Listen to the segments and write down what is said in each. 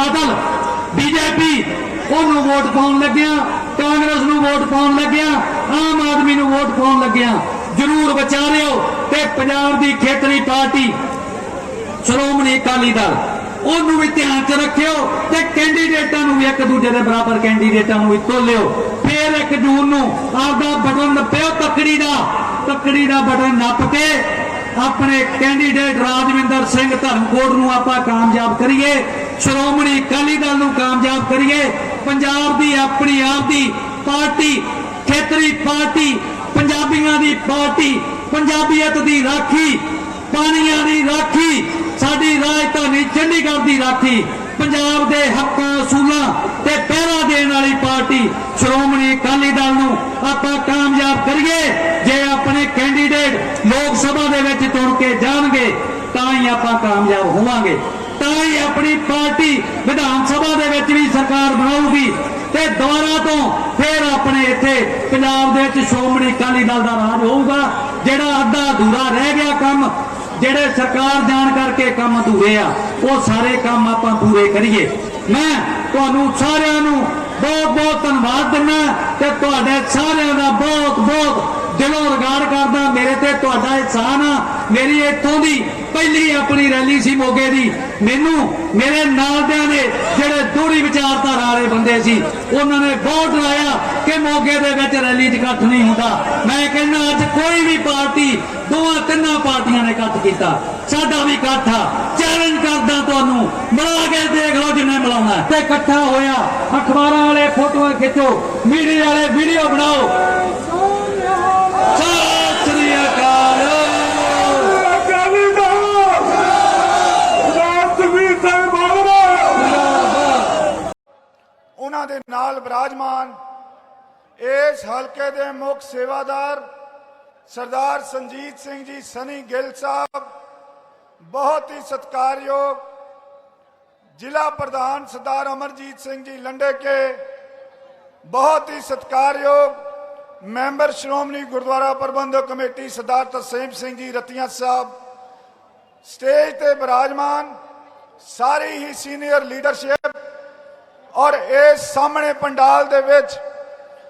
Badal BJP ਉਹਨੂੰ vote ਪਾਉਣ ਲੱਗਿਆ, ਕਾਂਗਰਸ ਨੂੰ ਵੋਟ ਪਾਉਣ ਲੱਗਿਆ, ਆਮ ਆਦਮੀ ਨੂੰ ਵੋਟ ਪਾਉਣ ਲੱਗਿਆ। ਜ਼ਰੂਰ ਵਿਚਾਰਿਓ ਤੇ ਪੰਜਾਬ ਦੀ ਖੇਤਰੀ ਪਾਰਟੀ, ਸ਼੍ਰੋਮਣੀ ਅਕਾਲੀ ਦਲ, ਉਹਨੂੰ ਵੀ ਧਿਆਨ 'ਚ ਰੱਖਿਓ ਤੇ ਕੈਂਡੀਡੇਟਾਂ ਨੂੰ ਵੀ ਇੱਕ ਦੂਜੇ ਦੇ ਬਰਾਬਰ ਕੈਂਡੀਡੇਟਾਂ ਨੂੰ ਵੀ ਤੋਲਿਓ। ਫੇਰ 1 ਜੂਨ ਨੂੰ ਆਪਦਾ ਬਟਨ ਨੱਪਿਓ ਤੱਕੜੀ ਦਾ ਤੱਕੜੀ ਦਾ ਬਟਨ ਨੱਪ ਕੇ ਆਪਣੇ ਕੈਂਡੀਡੇਟ ਰਾਜਵਿੰਦਰ ਸਿੰਘ ਧਰਮਕੋਟ ਨੂੰ ਆਪਾਂ ਕਾਮਯਾਬ ਕਰੀਏ। ਸ਼੍ਰੋਮਣੀ ਅਕਾਲੀ ਦਲ ਨੂੰ ਕਾਮਯਾਬ ਕਰੀਏ। ਪੰਜਾਬ ਦੀ ਆਪਣੀ ਆਪ ਦੀ ਪਾਰਟੀ, ਖੇਤਰੀ ਪਾਰਟੀ, ਪੰਜਾਬੀਆਂ ਦੀ ਪਾਰਟੀ, ਪੰਜਾਬੀਅਤ ਦੀ ਰਾਖੀ, ਪਾਣੀਆਂ ਦੀ ਰਾਖੀ, ਸਾਡੀ ਰਾਜਧਾਨੀ ਚੰਡੀਗੜ੍ਹ ਦੀ ਰਾਖੀ, ਪੰਜਾਬ ਦੇ ਹੱਕਾਂ, ਅਸੂਲਾਂ ਤੇ ਪਹਿਰਾ ਦੇਣ ਵਾਲੀ ਪਾਰਟੀ ਸ਼੍ਰੋਮਣੀ ਅਕਾਲੀ ਦਲ ਨੂੰ ਆਪਾਂ ਕਾਮਯਾਬ ਕਰੀਏ। ਜੇ ਆਪਣੇ ਕੈਂਡੀਡੇਟ ਲੋਕ ਸਭਾ ਦੇ ਵਿੱਚ ਚੁਣ ਕੇ ਜਾਣਗੇ, ਤਾਂ ਹੀ ਆਪਾਂ ਕਾਮਯਾਬ ਹੋਵਾਂਗੇ। ਤਾਂ ਹੀ ਆਪਣੀ ਪਾਰਟੀ ਵਿਧਾਨ ਸਭਾ ਦੇ ਵਿੱਚ ਵੀ ਸਰਕਾਰ ਬਣਾਊਗੀ ਤੇ ਦੁਬਾਰਾ ਤੋਂ ਫਿਰ ਆਪਣੇ ਇੱਥੇ ਪੰਜਾਬ ਦੇ ਵਿੱਚ ਸ਼੍ਰੋਮਣੀ ਅਕਾਲੀ ਦਲ ਦਾ ਰਾਜ ਹੋਊਗਾ, ਜਿਹੜਾ ਅੱਧਾ ਅਧੂਰਾ ਰਹਿ ਗਿਆ ਕੰਮ, ਜਿਹੜੇ ਸਰਕਾਰ ਜਾਣ ਕਰਕੇ ਕੰਮ ਅਧੂਰੇ ਆ, ਉਹ ਸਾਰੇ ਕੰਮ ਆਪਾਂ ਪੂਰੇ ਕਰੀਏ। ਮੈਂ ਤੁਹਾਨੂੰ ਸਾਰਿਆਂ ਨੂੰ ਬਹੁਤ ਬਹੁਤ ਧੰਨਵਾਦ ਦਿੰਦਾ ਤੇ ਤੁਹਾਡੇ ਸਾਰਿਆਂ ਦਾ ਬਹੁਤ ਬਹੁਤ ਦਿਲੋਂ ਰਿਗਾਰਡ ਕਰਦਾ, ਮੇਰੇ ਤੇ ਤੁਹਾਡਾ ਇਨਸਾਨ ਆ। ਮੇਰੀ ਇੱਥੋਂ ਦੀ ਪਹਿਲੀ ਆਪਣੀ ਰੈਲੀ ਸੀ ਮੋਗੇ ਦੀ। ਮੈਨੂੰ ਮੇਰੇ ਨਾਲ ਨੇ ਜਿਹੜੇ ਦੂਰੀ ਵਿਚਾਰਧਾਰਾ ਵਾਲੇ ਬੰਦੇ ਸੀ, ਉਹਨਾਂ ਨੇ ਬਹੁਤ ਲਾਇਆ ਕਿ ਮੋਗੇ ਦੇ ਵਿੱਚ ਰੈਲੀ 'ਚ ਇਕੱਠ ਨਹੀਂ ਹੁੰਦਾ। ਮੈਂ ਕਹਿੰਦਾ, ਅੱਜ ਕੋਈ ਵੀ ਪਾਰਟੀ ਦੋਵਾਂ ਤਿੰਨਾਂ ਪਾਰਟੀਆਂ ਨੇ ਇਕੱਠ ਕੀਤਾ। ਸਾਡਾ ਵੀ ਇਕੱਠ ਆ। ਚੈਲੰਜ ਕਰਦਾ ਤੁਹਾਨੂੰ। ਮਿਲਾ ਕੇ ਦੇਖ ਲਓ ਜਿੰਨੇ ਮਿਲਾਉਣਾ ਤੇ ਇਕੱਠਾ ਹੋਇਆ। ਅਖਬਾਰਾਂ ਵਾਲੇ ਫੋਟੋਆਂ ਖਿੱਚੋ। ਮੀਡੀਆ ਵਾਲੇ ਵੀਡੀਓ ਬਣਾਓ ਸਤਿ ਸ੍ਰੀ ਅਕਾਲ ਅਕਾਲੀ ਦਲ ਰਾਜਵੀਰ ਸਿੰਘ ਬਾਬਾ ਉਹਨਾਂ ਦੇ ਨਾਲ ਵਿਰਾਜਮਾਨ ਇਸ ਹਲਕੇ ਦੇ ਮੁੱਖ ਸੇਵਾਦਾਰ ਸਰਦਾਰ ਸੰਜੀਤ ਸਿੰਘ ਜੀ ਸਨੀ ਗਿੱਲ ਸਾਹਿਬ, ਬਹੁਤ ਹੀ ਸਤਿਕਾਰਯੋਗ ਜ਼ਿਲ੍ਹਾ ਪ੍ਰਧਾਨ ਸਰਦਾਰ ਅਮਰਜੀਤ ਸਿੰਘ ਜੀ ਲੰਡੇ ਕੇ ਬਹੁਤ ਹੀ ਸਤਿਕਾਰਯੋਗ ਮੈਂਬਰ ਸ਼੍ਰੋਮਣੀ ਗੁਰਦੁਆਰਾ ਪ੍ਰਬੰਧਕ ਕਮੇਟੀ ਸਰਦਾਰ ਤਸੀਮ ਸਿੰਘ ਜੀ ਰਤੀਆਂ ਸਾਹਿਬ, ਸਟੇਜ ਤੇ ਬਿਰਾਜਮਾਨ, ਸਾਰੀ ਹੀ ਸੀਨੀਅਰ ਲੀਡਰਸ਼ਿਪ ਔਰ ਇਸ ਸਾਹਮਣੇ ਪੰਡਾਲ ਦੇ ਵਿੱਚ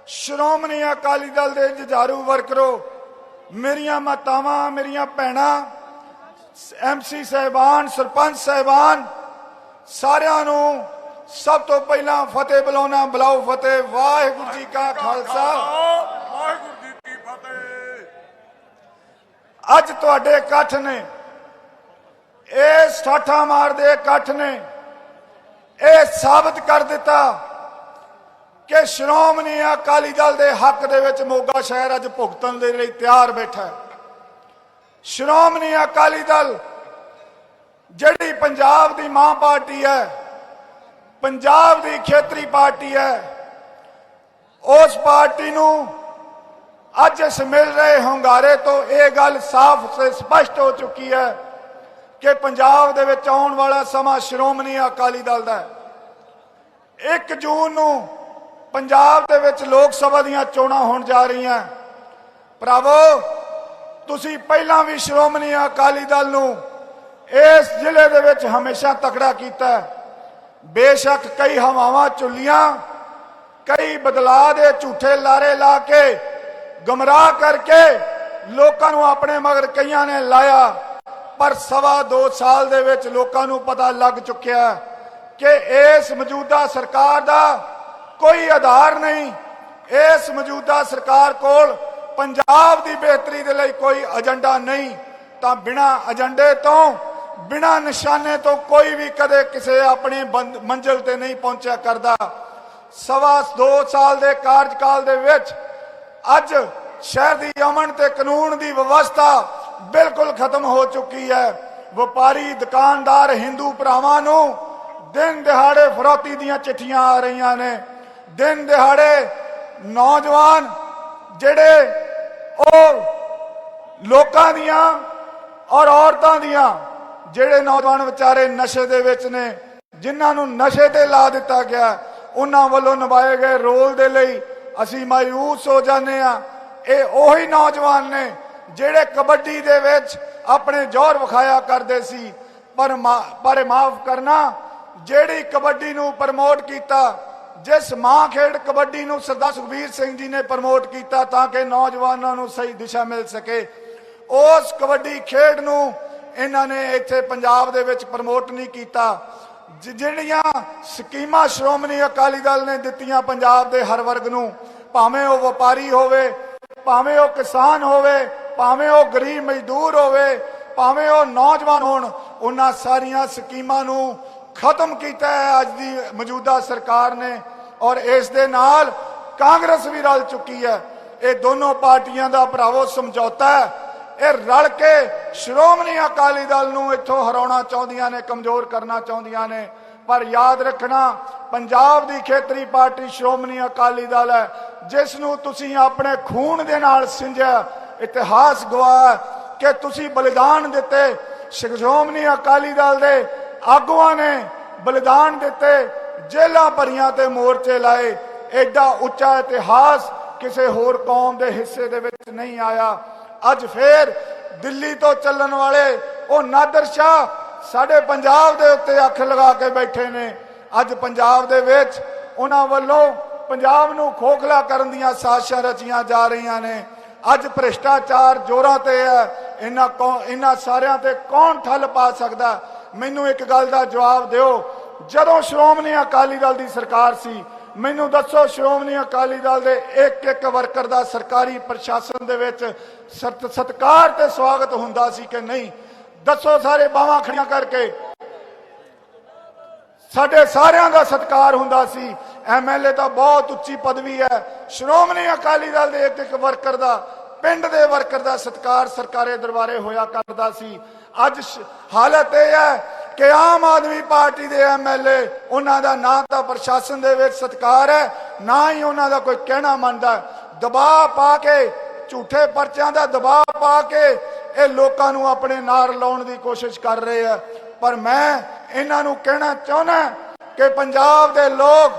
ਸ਼੍ਰੋਮਣੀ ਅਕਾਲੀ ਦਲ ਦੇ ਜੁਝਾਰੂ ਵਰਕਰੋ, ਮੇਰੀਆਂ ਮਾਤਾਵਾਂ, ਮੇਰੀਆਂ ਭੈਣਾਂ ਐਮਸੀ ਸਹਿਬਾਨ, ਸਰਪੰਚ ਸਹਿਬਾਨ, ਸਾਰਿਆਂ ਨੂੰ ਸਭ ਤੋਂ ਪਹਿਲਾਂ ਫਤਿਹ ਬੁਲਾਉਣਾ, ਬੁਲਾਓ ਫਤਿਹ, ਵਾਹਿਗੁਰੂ ਜੀ ਕਾ ਖਾਲਸਾ। ਵਾਹਿਗੁਰੂ ਜੀ ਕੀ ਫਤਿਹ ਅੱਜ ਤੁਹਾਡੇ ਇਕੱਠ ਨੇ, ਇਹ ਠਾਠਾ ਮਾਰਦੇ ਇਕੱਠ ਨੇ ਇਹ ਸਾਬਤ ਕਰ ਦਿੱਤਾ ਕਿ ਸ਼੍ਰੋਮਣੀ ਅਕਾਲੀ ਦਲ ਦੇ ਹੱਕ ਦੇ ਵਿੱਚ ਮੋਗਾ ਸ਼ਹਿਰ ਅੱਜ ਭੁਗਤਣ ਦੇ ਲਈ ਤਿਆਰ ਬੈਠਾ ਹੈ। ਸ਼੍ਰੋਮਣੀ ਅਕਾਲੀ ਦਲ ਜਿਹੜੀ ਪੰਜਾਬ ਦੀ ਮਾਂ ਪਾਰਟੀ ਹੈ, ਪੰਜਾਬ ਦੀ ਖੇਤਰੀ ਪਾਰਟੀ ਹੈ, ਉਸ ਪਾਰਟੀ ਨੂੰ ਅੱਜ ਇਸ ਮਿਲ ਰਹੇ ਹੁੰਗਾਰੇ ਤੋਂ ਇਹ ਗੱਲ ਸਾਫ਼ ਤੇ ਸਪਸ਼ਟ ਹੋ ਚੁੱਕੀ ਹੈ ਕਿ ਪੰਜਾਬ ਦੇ ਵਿੱਚ ਆਉਣ ਵਾਲਾ ਸਮਾਂ ਸ਼੍ਰੋਮਣੀ ਅਕਾਲੀ ਦਲ ਦਾ ਹੈ। 1 ਜੂਨ ਨੂੰ ਪੰਜਾਬ ਦੇ ਵਿੱਚ ਲੋਕ ਸਭਾ ਦੀਆਂ ਚੋਣਾਂ ਹੋਣ ਜਾ ਰਹੀਆਂ। ਭਰਾਵੋ, ਤੁਸੀਂ ਪਹਿਲਾਂ ਵੀ ਸ਼੍ਰੋਮਣੀ ਅਕਾਲੀ ਦਲ ਨੂੰ ਇਸ ਜ਼ਿਲ੍ਹੇ ਦੇ ਵਿੱਚ ਹਮੇਸ਼ਾ ਤਕੜਾ ਕੀਤਾ ਬੇਸ਼ੱਕ ਕਈ ਹਵਾਵਾਂ ਚੁੱਲੀਆਂ ਕਈ ਬਦਲਾਅ ਦੇ ਝੂਠੇ ਲਾਰੇ ਲਾ ਕੇ, ਗਮਰਾਹ ਕਰਕੇ ਲੋਕਾਂ ਨੂੰ ਆਪਣੇ ਮਗਰ ਕਈਆਂ ਨੇ ਲਾਇਆ। ਪਰ ਸਵਾ ਦੋ ਸਾਲ ਦੇ ਵਿੱਚ ਲੋਕਾਂ ਨੂੰ ਪਤਾ ਲੱਗ ਚੁੱਕਿਆ ਕਿ ਇਸ ਮੌਜੂਦਾ ਸਰਕਾਰ ਦਾ ਕੋਈ ਆਧਾਰ ਨਹੀਂ। ਇਸ ਮੌਜੂਦਾ ਸਰਕਾਰ ਕੋਲ ਪੰਜਾਬ ਦੀ ਬਿਹਤਰੀ ਦੇ ਲਈ ਕੋਈ ਏਜੰਡਾ ਨਹੀਂ। ਤਾਂ ਬਿਨਾ ਏਜੰਡੇ ਤੋਂ, ਬਿਨਾ ਨਿਸ਼ਾਨੇ ਤੋਂ ਕੋਈ ਵੀ ਕਦੇ ਕਿਸੇ ਆਪਣੀ ਮੰਜ਼ਿਲ ਤੇ ਨਹੀਂ ਪਹੁੰਚਿਆ ਕਰਦਾ। ਸਵਾ ਦੋ ਸਾਲ ਦੇ ਕਾਰਜਕਾਲ ਦੇ ਵਿੱਚ ਅੱਜ ਸ਼ਹਿਰ ਦੀ ਅਮਨ ਤੇ ਕਾਨੂੰਨ ਦੀ ਵਿਵਸਥਾ ਬਿਲਕੁਲ ਖਤਮ ਹੋ ਚੁੱਕੀ ਹੈ। ਵਪਾਰੀ, ਦੁਕਾਨਦਾਰ, ਹਿੰਦੂ ਭਰਾਵਾਂ ਨੂੰ ਦਿਨ ਦਿਹਾੜੇ ਫਰੋਤੀ ਦੀਆਂ ਚਿੱਠੀਆਂ ਆ ਰਹੀਆਂ ਨੇ। ਦਿਨ ਦਿਹਾੜੇ ਨੌਜਵਾਨ ਜਿਹੜੇ ਉਹ ਲੋਕਾਂ ਦੀਆਂ ਔਰ ਔਰਤਾਂ ਦੀਆਂ ਜਿਹੜੇ ਨੌਜਵਾਨ ਵਿਚਾਰੇ ਨਸ਼ੇ ਦੇ ਵਿੱਚ ਨੇ, ਜਿਨ੍ਹਾਂ ਨੂੰ ਨਸ਼ੇ ਤੇ ਲਾ ਦਿੱਤਾ ਗਿਆ, ਉਹਨਾਂ ਵੱਲੋਂ ਨਿਭਾਏ ਗਏ ਰੋਲ ਦੇ ਲਈ ਅਸੀਂ ਮਾਇੂਸ ਹੋ ਜਾਂਦੇ ਆ ਇਹ ਉਹੀ ਨੌਜਵਾਨ ਨੇ ਜਿਹੜੇ ਕਬੱਡੀ ਦੇ ਵਿੱਚ ਆਪਣੇ ਜ਼ੋਰ ਵਿਖਾਇਆ ਕਰਦੇ ਸੀ, ਪਰ ਮਾ- ਪਰ ਮਾਫ ਕਰਨਾ, ਜਿਹੜੀ ਕਬੱਡੀ ਨੂੰ ਪ੍ਰਮੋਟ ਕੀਤਾ, ਜਿਸ ਮਾਂ ਖੇਡ ਕਬੱਡੀ ਨੂੰ ਸਰਦਾਰ ਸੁਖਬੀਰ ਸਿੰਘ ਜੀ ਨੇ ਪ੍ਰਮੋਟ ਕੀਤਾ ਤਾਂ ਕਿ ਨੌਜਵਾਨਾਂ ਨੂੰ ਸਹੀ ਦਿਸ਼ਾ ਮਿਲ ਸਕੇ, ਉਸ ਕਬੱਡੀ ਖੇਡ ਨੂੰ ਇਹਨਾਂ ਨੇ ਇੱਥੇ ਪੰਜਾਬ ਦੇ ਵਿੱਚ ਪ੍ਰਮੋਟ ਨਹੀਂ ਕੀਤਾ। ਜਿਹੜੀਆਂ ਸਕੀਮਾਂ ਸ਼੍ਰੋਮਣੀ ਅਕਾਲੀ ਦਲ ਨੇ ਦਿੱਤੀਆਂ ਪੰਜਾਬ ਦੇ ਹਰ ਵਰਗ ਨੂੰ, ਭਾਵੇਂ ਉਹ ਵਪਾਰੀ ਹੋਵੇ, ਭਾਵੇਂ ਉਹ ਕਿਸਾਨ ਹੋਵੇ ਭਾਵੇਂ ਉਹ ਗਰੀਬ ਮਜ਼ਦੂਰ ਹੋਵੇ, ਭਾਵੇਂ ਉਹ ਨੌਜਵਾਨ ਹੋਣ, ਉਹਨਾਂ ਸਾਰੀਆਂ ਸਕੀਮਾਂ ਨੂੰ ਖਤਮ ਕੀਤਾ ਹੈ ਅੱਜ ਦੀ ਮੌਜੂਦਾ ਸਰਕਾਰ ਨੇ ਔਰ ਇਸ ਦੇ ਨਾਲ ਕਾਂਗਰਸ ਵੀ ਰਲ ਚੁੱਕੀ ਹੈ। ਇਹ ਦੋਨੋਂ ਪਾਰਟੀਆਂ ਦਾ ਭਰਾਵੋ ਸਮਝੌਤਾ ਹੈ। ਇਹ ਰਲ ਕੇ ਸ਼੍ਰੋਮਣੀ ਅਕਾਲੀ ਦਲ ਨੂੰ ਇੱਥੋਂ ਹਰਾਉਣਾ ਚਾਹੁੰਦੀਆਂ ਨੇ, ਕਮਜ਼ੋਰ ਕਰਨਾ ਚਾਹੁੰਦੀਆਂ ਨੇ। ਪਰ ਯਾਦ ਰੱਖਣਾ, ਪੰਜਾਬ ਦੀ ਖੇਤਰੀ ਪਾਰਟੀ ਸ਼੍ਰੋਮਣੀ ਅਕਾਲੀ ਦਲ ਹੈ, ਜਿਸ ਨੂੰ ਤੁਸੀਂ ਆਪਣੇ ਖੂਨ ਦੇ ਨਾਲ ਸਿੰਜਿਆ। ਇਤਿਹਾਸ ਗਵਾਹ ਕਿ ਤੁਸੀਂ ਬਲੀਦਾਨ ਦਿੱਤੇ। ਸ਼੍ਰੋਮਣੀ ਅਕਾਲੀ ਦਲ ਦੇ ਆਗੂਆਂ ਨੇ ਬਲੀਦਾਨ ਦਿੱਤੇ। ਜੇਲਾਂ ਭਰੀਆਂ ਤੇ ਮੋਰਚੇ ਲਾਏ। ਐਡਾ ਉੱਚਾ ਇਤਿਹਾਸ ਕਿਸੇ ਹੋਰ ਕੌਮ ਦੇ ਹਿੱਸੇ ਦੇ ਵਿੱਚ ਨਹੀਂ ਆਇਆ। ਅੱਜ ਫੇਰ ਦਿੱਲੀ ਤੋਂ ਚੱਲਣ ਵਾਲੇ ਉਹ ਨਾਦਰ ਸ਼ਾਹ ਸਾਡੇ ਪੰਜਾਬ ਦੇ ਉੱਤੇ ਅੱਖ ਲਗਾ ਕੇ ਬੈਠੇ ਨੇ। ਅੱਜ ਪੰਜਾਬ ਦੇ ਵਿੱਚ ਉਹਨਾਂ ਵੱਲੋਂ ਪੰਜਾਬ ਨੂੰ ਖੋਖਲਾ ਕਰਨ ਦੀਆਂ ਸਾਜ਼ਿਸ਼ਾਂ ਰਚੀਆਂ ਜਾ ਰਹੀਆਂ ਨੇ। ਅੱਜ ਭ੍ਰਿਸ਼ਟਾਚਾਰ ਜ਼ੋਰਾਂ ਤੇ ਹੈ, ਇਹਨਾਂ ਕੌ- ਇਹਨਾਂ ਸਾਰਿਆਂ ਤੇ ਕੌਣ ਠੱਲ ਪਾ ਸਕਦਾ? ਮੈਨੂੰ ਇੱਕ ਗੱਲ ਦਾ ਜਵਾਬ ਦਿਓ। ਜਦੋਂ ਸ਼੍ਰੋਮਣੀ ਅਕਾਲੀ ਦਲ ਦੀ ਸਰਕਾਰ ਸੀ, ਮੈਨੂੰ ਦੱਸੋ ਸ਼੍ਰੋਮਣੀ ਅਕਾਲੀ ਦਲ ਦੇ ਇੱਕ ਇੱਕ ਵਰਕਰ ਦਾ ਸਰਕਾਰੀ ਪ੍ਰਸ਼ਾਸਨ ਦੇ ਵਿੱਚ ਸਤ- ਸਤਿਕਾਰ ਤੇ ਸਵਾਗਤ ਹੁੰਦਾ ਸੀ ਕਿ ਨਹੀਂ? ਦੱਸੋ ਸਾਰੇ ਬਾਹਾਂ ਖੜੀਆਂ ਕਰਕੇ। ਸਾਡੇ ਸਾਰਿਆਂ ਦਾ ਸਤਿਕਾਰ ਹੁੰਦਾ ਸੀ। ਐਮਐਲਏ ਤਾਂ ਬਹੁਤ ਉੱਚੀ ਪਦਵੀ ਹੈ। ਸ਼੍ਰੋਮਣੀ ਅਕਾਲੀ ਦਲ ਦੇ ਇੱਕ ਇੱਕ ਵਰਕਰ ਦਾ, ਪਿੰਡ ਦੇ ਵਰਕਰ ਦਾ ਸਤਿਕਾਰ ਸਰਕਾਰੇ ਦਰਬਾਰੇ ਹੋਇਆ ਕਰਦਾ ਸੀ। ਅੱਜ ਹਾਲਤ ਇਹ ਹੈ ਕਿ ਆਮ ਆਦਮੀ ਪਾਰਟੀ ਦੇ ਐਮਐਲਏ ਉਹਨਾਂ ਦਾ ਨਾ ਤਾਂ ਪ੍ਰਸ਼ਾਸਨ ਦੇ ਵਿੱਚ ਸਤਿਕਾਰ ਹੈ, ਨਾ ਹੀ ਉਹਨਾਂ ਦਾ ਕੋਈ ਕਹਿਣਾ ਮੰਨਦਾ। ਦਬਾਅ ਪਾ ਕੇ, ਝੂਠੇ ਪਰਚਿਆਂ ਦਾ ਦਬਾਅ ਪਾ ਕੇ ਇਹ ਲੋਕਾਂ ਨੂੰ ਆਪਣੇ ਨਾਲ ਲਾਉਣ ਦੀ ਕੋਸ਼ਿਸ਼ ਕਰ ਰਹੇ ਆ ਪਰ ਮੈਂ ਇਹਨਾਂ ਨੂੰ ਕਹਿਣਾ ਚਾਹੁੰਦਾ ਕਿ ਪੰਜਾਬ ਦੇ ਲੋਕ